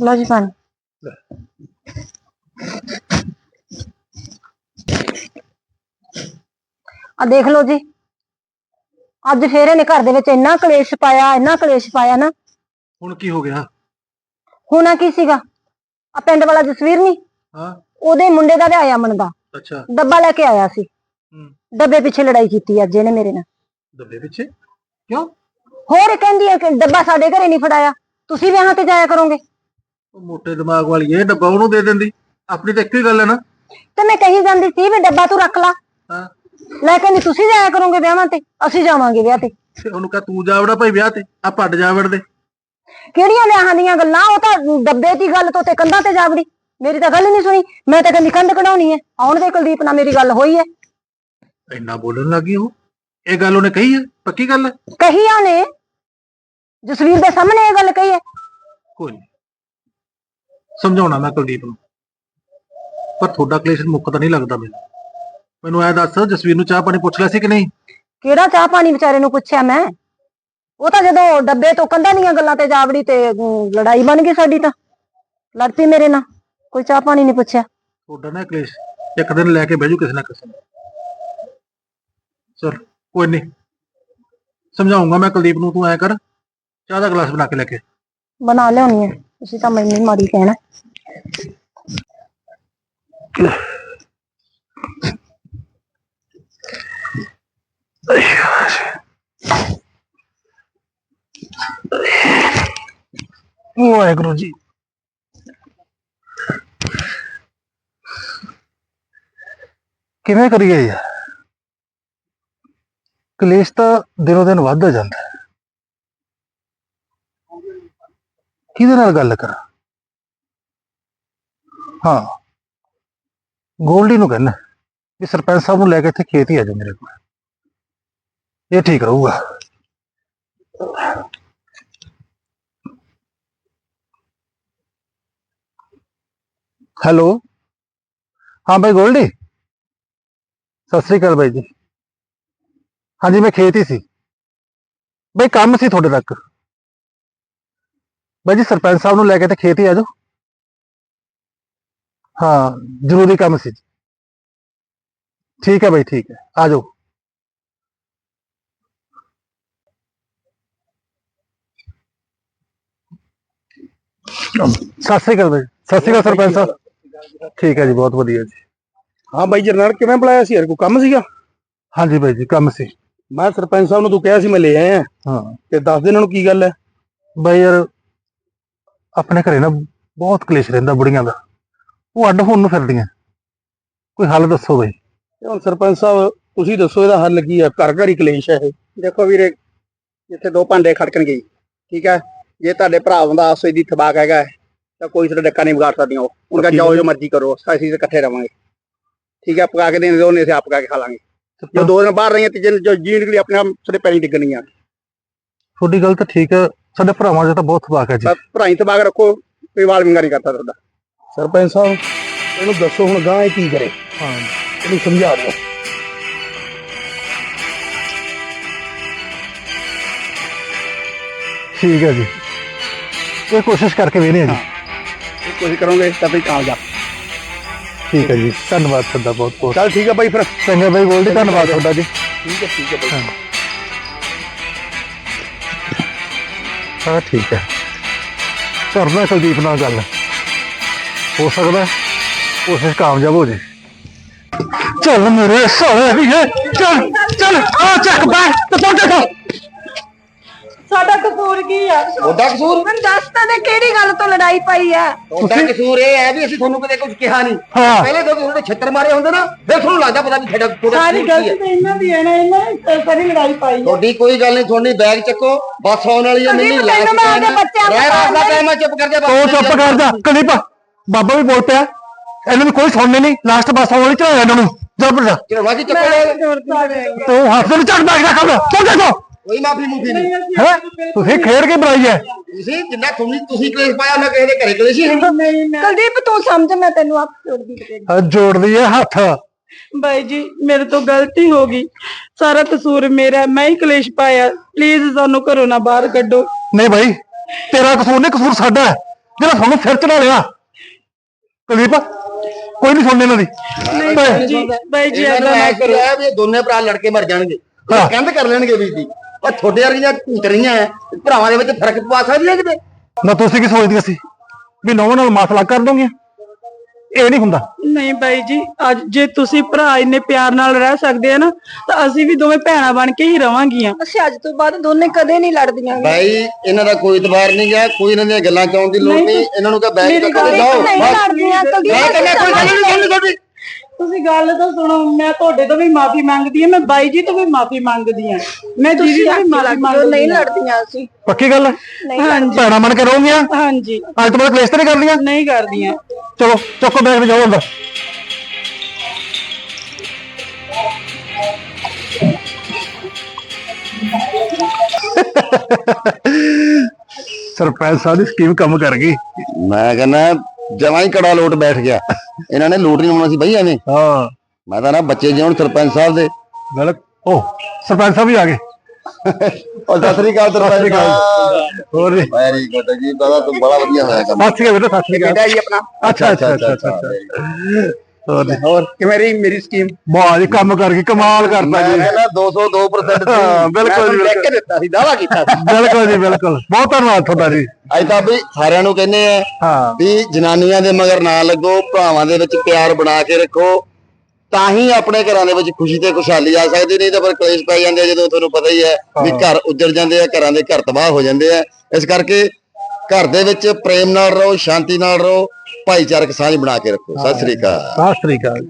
ਲਓ ਜੀ ਪਾਣੀ। ਆ ਦੇਖ ਲਓ ਜੀ। ਅੱਜ ਫੇਰ ਇਹਨੇ ਘਰ ਦੇ ਵਿੱਚ ਇੰਨਾ ਕਲੇਸ਼ ਪਾਇਆ ਇੰਨਾ ਕਲੇਸ਼ ਪਾਇਆ ਨਾ। ਹੁਣ ਕੀ ਹੋ ਗਿਆ? ਹੋਣਾ ਕੀ ਸੀਗਾ? ਆ ਪਿੰਡ ਵਾਲਾ ਜਸਵੀਰ ਨਹੀਂ ਹਾਂ। ਉਹਦੇ ਮੁੰਡੇ ਦਾ ਵਿਆਹ ਅਮਨ ਦਾ। ਅੱਛਾ। ਡੱਬਾ ਲੈ ਕੇ ਆਇਆ ਸੀ। ਹੂੰ। ਡੱਬੇ ਪਿੱਛੇ ਲੜਾਈ ਕੀਤੀ ਅੱਜ ਇਹਨੇ ਮੇਰੇ ਨਾਲ। ਦੱਬੇ ਪਿੱਛੇ? ਕਿਉਂ? ਹੋਰ ਇਹ ਕਹਿੰਦੀ ਹੈ ਕਿ ਡੱਬਾ ਸਾਡੇ ਘਰੇ ਨਹੀਂ ਫੜਾਇਆ। ਤੁਸੀਂ ਵਿਆਹਾਂ ਤੇ ਜਾਇਆ ਕਰੋਗੇ। ਉਹ ਮੋਟੇ ਦਿਮਾਗ ਵਾਲੀ ਇਹ ਡੱਬਾ ਉਹਨੂੰ ਦੇ ਦਿੰਦੀ। ਆਪਣੀ ਤਾਂ ਇੱਕੋ ਹੀ ਗੱਲ ਹੈ ਨਾ। ਤੇ ਮੈਂ ਕਹੀ ਜਾਂਦੀ ਸੀ ਵੀ ਡੱਬਾ ਤੂੰ ਰੱਖ ਲਾ। ਹਾਂ। ਲੈ ਕਹਿੰਦੀ ਤੁਸੀਂ ਜਾਇਆ ਕਰੋਗੇ ਵਿਆਹਾਂ ਤੇ? ਅਸੀਂ ਜਾਵਾਂਗੇ ਵਿਆਹ ਤੇ। ਤੇ ਉਹਨੂੰ ਕਹ ਤੂੰ ਜਾ ਵੜਾ ਭਾਈ ਵਿਆਹ ਤੇ ਆ ਪੱਡ ਜਾ ਵੜਦੇ ਕਿਹੜੀਆਂ ਵਿਆਹਾਂ ਦੀਆਂ ਗੱਲਾਂ? ਉਹ ਤਾਂ ਡੱਬੇ ਦੀ ਗੱਲ ਤੋਂ ਤੇ ਕੰਧਾਂ ਤੇ ਜਾਵੜੀ। ਮੇਰੀ ਤਾਂ ਗੱਲ ਹੀ ਨਹੀਂ ਸੁਣੀ। ਮੈਂ ਤਾਂ ਕਹਿੰਦੀ ਕੰਧ ਕਢਾਉਣੀ ਹੈ। ਆਉਣ ਦੇ ਕੁਲਦੀਪ ਨਾਲ ਮੇਰੀ ਗੱਲ ਹੋਈ ਹੈ। ਇੰਨਾ ਬੋਲਣ ਲੱਗੀ ਉਹ? ਇਹ ਗੱਲ ਉਹਨੇ ਕਹੀ ਹੈ? ਪੱਕੀ ਗੱਲ ਹੈ? ਕਹੀ ਆ ਨੇ ਜਸਵੀਰ ਦੇ ਸਾਹਮਣੇ ਇਹ ਗੱਲ ਕਹੀ ਹੈ। ਕੋਈ ਨਹੀਂ। ਸਮਝਾਉਣਾ ਮੈਂ ਕੁਲਦੀਪ ਨੂੰ। ਪਰ ਤੁਹਾਡਾ ਕਲੇਸ਼ ਮੁੱਕਦਾ ਨਹੀਂ ਲੱਗਦਾ ਮੈਨੂੰ। ਮੈਨੂੰ ਐ ਦੱਸ ਜਸਵੀਰ ਨੂੰ ਚਾਹ ਪਾਣੀ ਪੁੱਛ ਲਿਆ ਸੀ ਕਿ ਨਹੀਂ? ਕਿਹੜਾ ਚਾਹ ਪਾਣੀ ਵਿਚਾਰੇ ਨੂੰ ਪੁੱਛਿਆ ਮੈਂ? ਉਹ ਤਾਂ ਜਦੋਂ ਡੱਬੇ ਤੋਂ ਕੰਧਾਂ ਦੀਆਂ ਗੱਲਾਂ ਤੇ ਜਾਵੜੀ ਤੇ ਅਮ, ਲੜਾਈ ਬਣ ਗਈ ਸਾਡੀ ਤਾਂ। ਲੜ ਪਈ ਮੇਰੇ ਨਾਲ ਕੋਈ ਚਾਹ ਪਾਣੀ ਨਹੀਂ ਪੁੱਛਿਆ। ਤੁਹਾਡਾ ਨਾ ਕਲੇਸ਼ ਇੱਕ ਦਿਨ ਲੈ ਕੇ ਬਹਿ ਜਾਊ ਕਿਸੇ ਨਾ ਕਿਸੇ ਨੂੰ। ਚਲ ਕੋਈ ਨਹੀਂ। ਸਮਝਾਉਂਗਾ ਮੈਂ ਕੁਲਦੀਪ ਨੂੰ ਤੂੰ ਐ ਕਰ ਚਾਹ ਦਾ ਗਲਾਸ ਬਣਾ ਕੇ ਲੈ ਕੇ। ਬਣਾ ਲਿਆਉਣੀ ਹੈ। ਤੁਸੀਂ ਤਾਂ ਮੈਨੂੰ ਹੀ ਮਾੜੀ ਕਹਿਣਾ ਵਾਹਿਗੁਰੂ ਜੀ। ਕਿਵੇਂ ਕਰੀਏ ਯਾਰ? ਕਲੇਸ਼ ਤਾਂ ਦਿਨੋ ਦਿਨ ਵੱਧਦਾ ਜਾਂਦਾ ਹੈ। ਕਿਹਦੇ ਨਾਲ ਗੱਲ ਕਰਾਂ? ਹਾਂ, ਗੋਲਡੀ ਨੂੰ ਕਹਿੰਦਾ, ਵੀ ਸਰਪੰਚ ਸਾਹਿਬ ਨੂੰ ਲੈ ਕੇ ਇੱਥੇ ਖੇਤ ਹੀ ਆ ਜਾ ਮੇਰੇ ਕੋਲ। ਇਹ ਠੀਕ ਰਹੂਗਾ। ਹੈਲੋ? ਹਾਂ ਭਾਈ ਗੋਲਡੀ। ਸਤਿ ਸ੍ਰੀ ਅਕਾਲ ਬਾਈ ਜੀ। ਹਾਂਜੀ, ਮੈਂ ਖੇਤ ਹੀ ਸੀ। ਬਈ ਕੰਮ ਸੀ ਤੁਹਾਡੇ ਤੱਕ? ਬਾਈ ਜੀ, ਸਰਪੰਚ ਸਾਹਿਬ ਨੂੰ ਲੈ ਕੇ ਤੇ ਖੇਤ ਹੀ ਆ ਜਾਓ। ਹਾਂ, ਜ਼ਰੂਰੀ ਕੰਮ ਸੀ। ਠੀਕ ਹੈ ਬਾਈ, ਠੀਕ ਹੈ। ਆ ਜਾਓ। ਸਤਿ ਸ੍ਰੀ ਅਕਾਲ ਬਾਈ। ਸਤਿ ਸ੍ਰੀ ਅਕਾਲ ਸਰਪੰਚ ਸਾਹਿਬ। ਠੀਕ ਹੈ ਜੀ ਬਹੁਤ ਵਧੀਆ ਜੀ। ਹਾਂ ਬਾਈ ਜਰਨੈਲ ਕਿਵੇਂ ਬੁਲਾਇਆ ਸੀ ਯਾਰ? ਕੋਈ ਕੰਮ ਸੀਗਾ? ਹਾਂਜੀ ਬਾਈ ਜੀ ਕੰਮ ਸੀ। ਮੈਂ ਸਰਪੰਚ ਸਾਹਿਬ ਨੂੰ ਤੂੰ ਕਿਹਾ ਸੀ ਮੈਂ ਲੈ ਆਇਆ। ਹਾਂ। ਤੇ ਦੱਸ ਦੇ ਇਹਨਾਂ ਨੂੰ ਕੀ ਗੱਲ ਹੈ? ਬਾਈ ਯਾਰ ਆਪਣੇ ਘਰੇ ਨਾ ਬਹੁਤ ਕਲੇਸ਼ ਰਹਿੰਦਾ ਬੁੜੀਆਂ ਦਾ। ਉਹ ਅੱਡ ਹੋਣ ਨੂੰ ਫਿਰਦੀਆਂ। ਕੋਈ ਹੱਲ ਦੱਸੋ ਬਾਈ? ਤੇ ਹੁਣ ਸਰਪੰਚ ਸਾਹਿਬ ਤੁਸੀਂ ਦੱਸੋ ਇਹਦਾ ਹੱਲ ਕੀ ਹੈ? ਘਰ ਘਰ ਹੀ ਕਲੇਸ਼ ਹੈ ਇਹ। ਦੇਖੋ ਵੀਰੇ ਜਿੱਥੇ ਦੋ ਭਾਂਡੇ ਖੜਕਣਗੇ ਠੀਕ ਹੈ? ਜੇ ਤੁਹਾਡੇ ਭਰਾਵਾਂ ਦਾ ਆਪਸ ਦੀ ਤਬਾਕ ਹੈਗਾ ਤਾਂ ਕੋਈ ਤੁਹਾਡਾ ਡੱਕਾ ਨਹੀਂ ਵਿਗਾੜ ਸਕਦੀਆਂ ਉਹ। ਉਹਨਾਂ ਜਾਓ ਜੋ ਮਰਜ਼ੀ ਕਰੋ ਅਸੀਂ ਤਾਂ ਇਕੱਠੇ ਰਵਾਂਗੇ। ਠੀਕ ਹੈ ਪਕਾ ਕੇ ਦੇਣ ਦੋ ਨੇ ਅਸੀਂ ਆਪ ਪਕਾ ਕੇ ਖਾ ਲਾਂਗੇ। ਜੋ ਦੋ ਦਿਨ ਬਾਹਰ ਰਹੀਆਂ ਤੀਜੇ ਦਿਨ ਜੋ ਜੀ ਨਿਕਲੀ ਆਪਣੇ ਆਪ ਸਾਡੇ ਪੈਰੀ ਡਿੱਗਣੀਆਂ। ਤੁਹਾਡੀ ਗੱਲ ਤਾਂ ਠੀਕ ਹੈ ਸਾਡੇ ਭਰਾਵਾਂ ਦਾ ਤਾਂ ਬਹੁਤ ਤਬਾਕ ਹੈ ਜੀ। ਭਰਾਈ ਤਬਾਕ ਰੱਖੋ ਕੋਈ ਵਾਲ ਵਿੰਗਾ ਨਹੀਂ ਕਰਦਾ ਤੁਹਾਡਾ। ਸਰਪੰਚ ਸਾਹਿਬ ਇਹਨੂੰ ਦੱਸੋ ਹੁਣ ਗਾਂ ਇਹ ਕੀ ਕਰੇ। ਹਾਂ ਇਹਨੂੰ ਸਮਝਾ ਦਿਓ। ਠੀਕ ਹੈ ਜੀ। ਇਹ ਕੋਸ਼ਿਸ਼ ਕਰਕੇ ਵੇਨੇ ਜੀ ਇਹ ਕੋਸ਼ਿਸ਼ ਕਰੋਗੇ ਤਾਂ ਤੁਸੀਂ ਕਾਮਯਾਬ ਠੀਕ ਹੈ ਜੀ ਧੰਨਵਾਦ ਤੁਹਾਡਾ ਬਹੁਤ ਬਹੁਤ ਚਲ ਠੀਕ ਹੈ ਬਾਈ ਫਿਰ ਚੰਗਾ ਬਾਈ ਗੋਲਡੀ ਧੰਨਵਾਦ ਤੁਹਾਡਾ ਜੀ ਠੀਕ ਹੈ ਠੀਕ ਹੈ ਬਾਈ ਹਾਂ ਠੀਕ ਹੈ ਕਰਨਾ ਕੁਲਦੀਪ ਨਾਲ ਗੱਲ ਹੋ ਸਕਦਾ ਕੋਸ਼ਿਸ਼ ਕਾਮਯਾਬ ਹੋ ਜੇ ਚੱਲ ਮੇਰੇ ਸਾਲੇ ਵੀ ਹੈ ਚੱਲ ਚੱਲ ਆ ਚੱਕ ਬੈਗ ਤੇ ਤੋਂ ਦੇਖੋ ਸਾਡਾ ਕਸੂਰ ਕੀ ਆ? ਤੁਹਾਡਾ ਕਸੂਰ? ਮੈਨੂੰ ਦੱਸ ਤਾਂ ਦੇ ਕਿਹੜੀ ਗੱਲ ਤੋਂ ਲੜਾਈ ਪਾਈ ਆ? ਤੁਹਾਡਾ ਕਸੂਰ ਇਹ ਹੈ ਵੀ ਅਸੀਂ ਤੁਹਾਨੂੰ ਕਦੇ ਕੁਝ ਕਿਹਾ ਨਹੀਂ। ਹਾਂ। ਪਹਿਲੇ ਜਦੋਂ ਤੁਹਾਡੇ ਛੱਤਰ ਮਾਰੇ ਹੁੰਦੇ ਨਾ ਫਿਰ ਤੁਹਾਨੂੰ ਲੱਗਦਾ ਪਤਾ ਵੀ ਸਾਡਾ ਤੁਹਾਡਾ ਸਾਰੀ ਕਸੂਰ ਕੀ ਹੈ ਗਲਤੀ ਤਾਂ ਇਹਨਾਂ ਦੀ ਹੈ ਨਾ ਇਹਨਾਂ ਨੇ ਸਾਰੀ ਲੜਾਈ ਪਾਈ ਆ। ਤੁਹਾਡੀ ਕੋਈ ਗੱਲ ਨਹੀਂ ਤੁਹਾਡੀ ਬੈਗ ਚੱਕੋ ਬੱਸ ਆਉਣ ਵਾਲੀ ਹੈ ਮੈਂ ਆਪਦੇ ਬੱਚਿਆਂ ਨੂੰ ਰਹਿ ਰਾਤ ਦਾ ਪਾਲਣਾ ਟਾਈਮ ਹੈ ਚੁੱਪ ਕਰ ਜਾ ਤੂੰ ਚੁੱਪ ਕਰ ਜਾ। ਕੁਲਦੀਪ ਬਾਬਾ ਵੀ ਬੋਲ ਪਿਆ। ਇਹਨਾਂ ਨੂੰ ਕੋਈ ਸੁਣਨੇ ਨਹੀਂ ਲਾਸਟ ਬੱਸ ਆਉਣ ਵਾਲੀ ਚੜਾਇਆ ਇਹਨਾਂ ਨੂੰ। ਜਬਰ ਜਾ ਕੀ ਚੱਕੋ। ਤੂੰ ਹੱਥ ਦੇ ਚੱਕ ਬੈਗ ਰੱਖ ਲੈ ਤੂੰ ਦੇਖੋ। ਕੋਈ ਮਾਫੀ ਮੁਫੀ ਨਹੀਂ। ਹੈ? ਤੁਸੀਂ ਖੇਡ ਕੇ ਬਣਾਈ ਹੈ ਤੁਸੀਂ ਜਿੰਨਾ ਤੁਸੀਂ ਤੁਸੀਂ ਕਲੇਸ਼ ਪਾਇਆ ਉਹਨਾਂ ਕਿਸੇ ਦੇ ਘਰੇ ਕਲੇਸ਼ ਹੀ ਨਹੀਂ। ਕੁਲਦੀਪ ਤੂੰ ਸਮਝ ਮੈਂ ਤੈਨੂੰ ਆਪ ਜੋੜਦੀ ਕਿਤੇ ਹੱਥ ਜੋੜਦੀ ਹੈ ਹੱਥ। ਬਾਈ ਜੀ ਮੇਰੇ ਤੋਂ ਗਲਤੀ ਹੋ ਗਈ। ਸਾਰਾ ਕਸੂਰ ਮੇਰਾ ਮੈਂ ਹੀ ਕਲੇਸ਼ ਪਾਇਆ। ਪਲੀਜ਼ ਸਾਨੂੰ ਘਰੋਂ ਨਾ ਬਾਹਰ ਕੱਢੋ। ਨਹੀਂ ਭਾਈ ਤੇਰਾ ਕਸੂਰ ਨਹੀਂ ਕਸੂਰ ਸਾਡਾ ਹੈ ਜਿਹੜਾ ਸਾਨੂੰ ਸਿਰ ਚੜਾ ਲਿਆ। ਕੁਲਦੀਪ ਕੋਈ ਨਹੀਂ ਸੁਣਨੇ ਇਹਨਾਂ ਦੀ। ਨਹੀਂ ਭਾਈ, ਬਾਈ ਜੀ ਬਾਈ ਜੀ ਇਹਨਾਂ ਏਦਾਂ ਨੂੰ ਨਾ ਕਰੋ ਇਹ ਦੋਨੇ ਭਰਾ ਲੜ ਕੇ ਮਰ ਜਾਣਗੇ। ਹਾਂ। ਕੰਧ ਕਰ ਲੈਣਗੇ ਦੀ ਪਰ ਤੁਹਾਡੇ ਵਰਗੀਆਂ ਕੁਤਰੀਆਂ ਐ ਭਰਾਵਾਂ ਦੇ ਵਿੱਚ ਫ਼ਰਕ ਪਵਾ ਸਕਦੀਆਂ ਕਿਤੇ? ਨਾ ਤੁਸੀਂ ਕੀ ਸੋਚਦੀਆਂ ਸੀ ਵੀ ਨੌਵਾਂ ਨਾਲ ਮਾਸਲਾ ਕਰ ਦੋਗੇ ਇਹ ਨਹੀਂ ਹੁੰਦਾ। ਨਹੀਂ ਬਾਈ ਜੀ ਅੱਜ ਜੇ ਤੁਸੀਂ ਭਰਾ ਇੰਨੇ ਪਿਆਰ ਨਾਲ ਰਹਿ ਸਕਦੇ ਆ ਨਾ ਤਾਂ ਅਸੀਂ ਵੀ ਦੋਵੇਂ ਭੈਣਾਂ ਬਣ ਕੇ ਹੀ ਰਵਾਂਗੀਆਂ। ਅਸੀਂ ਅੱਜ ਤੋਂ ਬਾਅਦ ਦੋਨੇ ਕਦੇ ਨਹੀਂ ਲੜਦੀਆਂ ਭਾਈ ਇਹਨਾਂ ਦਾ ਕੋਈ ਇਤਬਾਰ ਨਹੀਂ ਗਿਆ ਕੋਈ ਇਹਨਾਂ ਦੀਆਂ ਗੱਲਾਂ ਚਾਉਣ ਦੀ ਲੋੜ ਨਹੀਂ, ਇਹਨਾਂ ਨੂੰ ਕਹ ਚੱਕੋ ਗੱਲ ਤੇ ਜਾਓ ਬਸ। ਮੈਂ ਕਹਿੰਦਾ ਕੋਈ ਗੱਲ ਨਹੀਂ ਸੁਣਨੀ ਤੁਹਾਡੀ ਤੁਸੀਂ ਗੱਲ ਤਾਂ ਸੁਣੋ ਮੈਂ ਤੁਹਾਡੇ ਤੋਂ ਵੀ ਮਾਫੀ ਮੰਗਦੀ ਆ ਮੈਂ ਬਾਈ ਜੀ ਤੋਂ ਵੀ ਮਾਫੀ ਮੰਗਦੀ ਆ ਮੈਂ ਦੀਦੀ ਤੋਂ ਵੀ ਮਾਫੀ ਮੰਗਦੀ ਨਹੀਂ ਹਾਂ। ਲੜਦੀਆਂ ਅਸੀਂ। ਪੱਕੀ ਗੱਲ ਹੈ? ਹਾਂਜੀ। ਭੈਣਾ ਬਣ ਕੇ ਰਹੋਗੀਆਂ ਹਾਂਜੀ। ਅੱਜ ਤੋਂ ਬਾਅਦ ਕਲੇਸ਼ ਤਾਂ ਨਹੀਂ ਕਰਦੀਆਂ? ਨਹੀਂ ਕਰਦੀਆਂ। ਚਲੋ ਚੁੱਕੋ ਬੈਗ ਤੇ ਜਾਓ ਅੰਦਰ। ਸਰਪੰਚ ਸਾਹਿਬ ਦੀ ਸਕੀਮ ਕੰਮ ਕਰ ਗਈ। ਮੈਂ ਕਹਿੰਦਾ ਜਮਾਂ ਹੀ ਕੜਾ ਲੋਟ ਬੈਠ ਗਿਆ। ਇਹਨਾਂ ਨੇ ਲੋਟ ਨਹੀਂ ਹੋਣਾ ਸੀ ਬਈ ਐਵੇਂ। ਹਾਂ। ਮੈਂ ਤਾਂ ਨਾ ਬੱਚੇ ਜਿਉਣ ਸਰਪੰਚ ਸਾਹਿਬ ਦੇ। ਗੱਲ ਉਹ ਸਰਪੰਚ ਸਾਹਿਬ ਵੀ ਆ ਗਏ। ਉਹ ਸਤਿ ਸ੍ਰੀ ਅਕਾਲ ਸਰਪੰਚ ਸਾਹਿਬ। ਹੋਰ ਜੀ। ਵੈਰੀ ਗੁੱਡ ਜੀ ਦਾਦਾ ਤੂੰ ਬੜਾ ਵਧੀਆ ਹੋਇਆ ਕੰਮ। ਸਤਿ ਸ਼੍ਰੀ ਅਕਾਲ ਬੇਟਾ ਸਤਿ ਸ਼੍ਰੀ ਅਕਾਲ। ਬੇਟਾ ਜੀ ਆਪਣਾ। ਅੱਛਾ ਅੱਛਾ ਅੱਛਾ ਅੱਛਾ। ਹੋਰ ਜੀ। ਹੋਰ ਕਿਵੇਂ ਰਹੀ ਮੇਰੀ ਸਕੀਮ ਵਾਹ ਜੀ ਕੰਮ ਕਰ ਗਈ ਕਮਾਲ ਕਰਤਾ ਮੈਂ ਜੀ ਕਹਿੰਦਾ 202% ਹਾਂ ਸੀ ਬਿਲਕੁਲ ਜੀ ਬਿਲਕੁਲ। ਕੇ ਦਿੱਤਾ ਸੀ ਦਾਵਾ ਕੀਤਾ ਸੀ। ਬਿਲਕੁਲ ਜੀ ਬਿਲਕੁਲ। ਬਹੁਤ ਧੰਨਵਾਦ ਤੁਹਾਡਾ ਜੀ। ਅੱਜ ਤਾਂ ਵੀ ਸਾਰਿਆਂ ਨੂੰ ਕਹਿੰਦੇ ਆ ਹਾਂ। ਵੀ ਜਨਾਨੀਆਂ ਦੇ ਮਗਰ ਨਾ ਲੱਗੋ ਭਰਾਵਾਂ ਦੇ ਵਿੱਚ ਪਿਆਰ ਬਣਾ ਕੇ ਰੱਖੋ। ਤਾਂ ਹੀ ਆਪਣੇ ਘਰਾਂ ਦੇ ਵਿੱਚ ਖੁਸ਼ੀ ਤੇ ਖੁਸ਼ਹਾਲੀ ਆ ਸਕਦੀ ਨਹੀਂ ਤਾਂ ਫਿਰ ਕਲੇਸ਼ ਪੈ ਜਾਂਦੇ ਆ ਜਦੋਂ ਤੁਹਾਨੂੰ ਪਤਾ ਹੀ ਹੈ ਵੀ ਘਰ ਉੱਜੜ ਜਾਂਦੇ ਆ ਘਰਾਂ ਦੇ ਘਰ ਤਬਾਹ ਹੋ ਜਾਂਦੇ ਆ। ਇਸ ਕਰਕੇ ਘਰ ਦੇ ਵਿੱਚ ਪ੍ਰੇਮ ਨਾਲ ਰਹੋ ਸ਼ਾਂਤੀ ਨਾਲ ਰਹੋ। ਭਾਈਚਾਰਕ ਸਾਂਝ ਬਣਾ ਕੇ ਰੱਖੋ। ਸਤਿ ਸ੍ਰੀ ਅਕਾਲ। ਸਤਿ ਸ਼੍ਰੀ ਅਕਾਲ।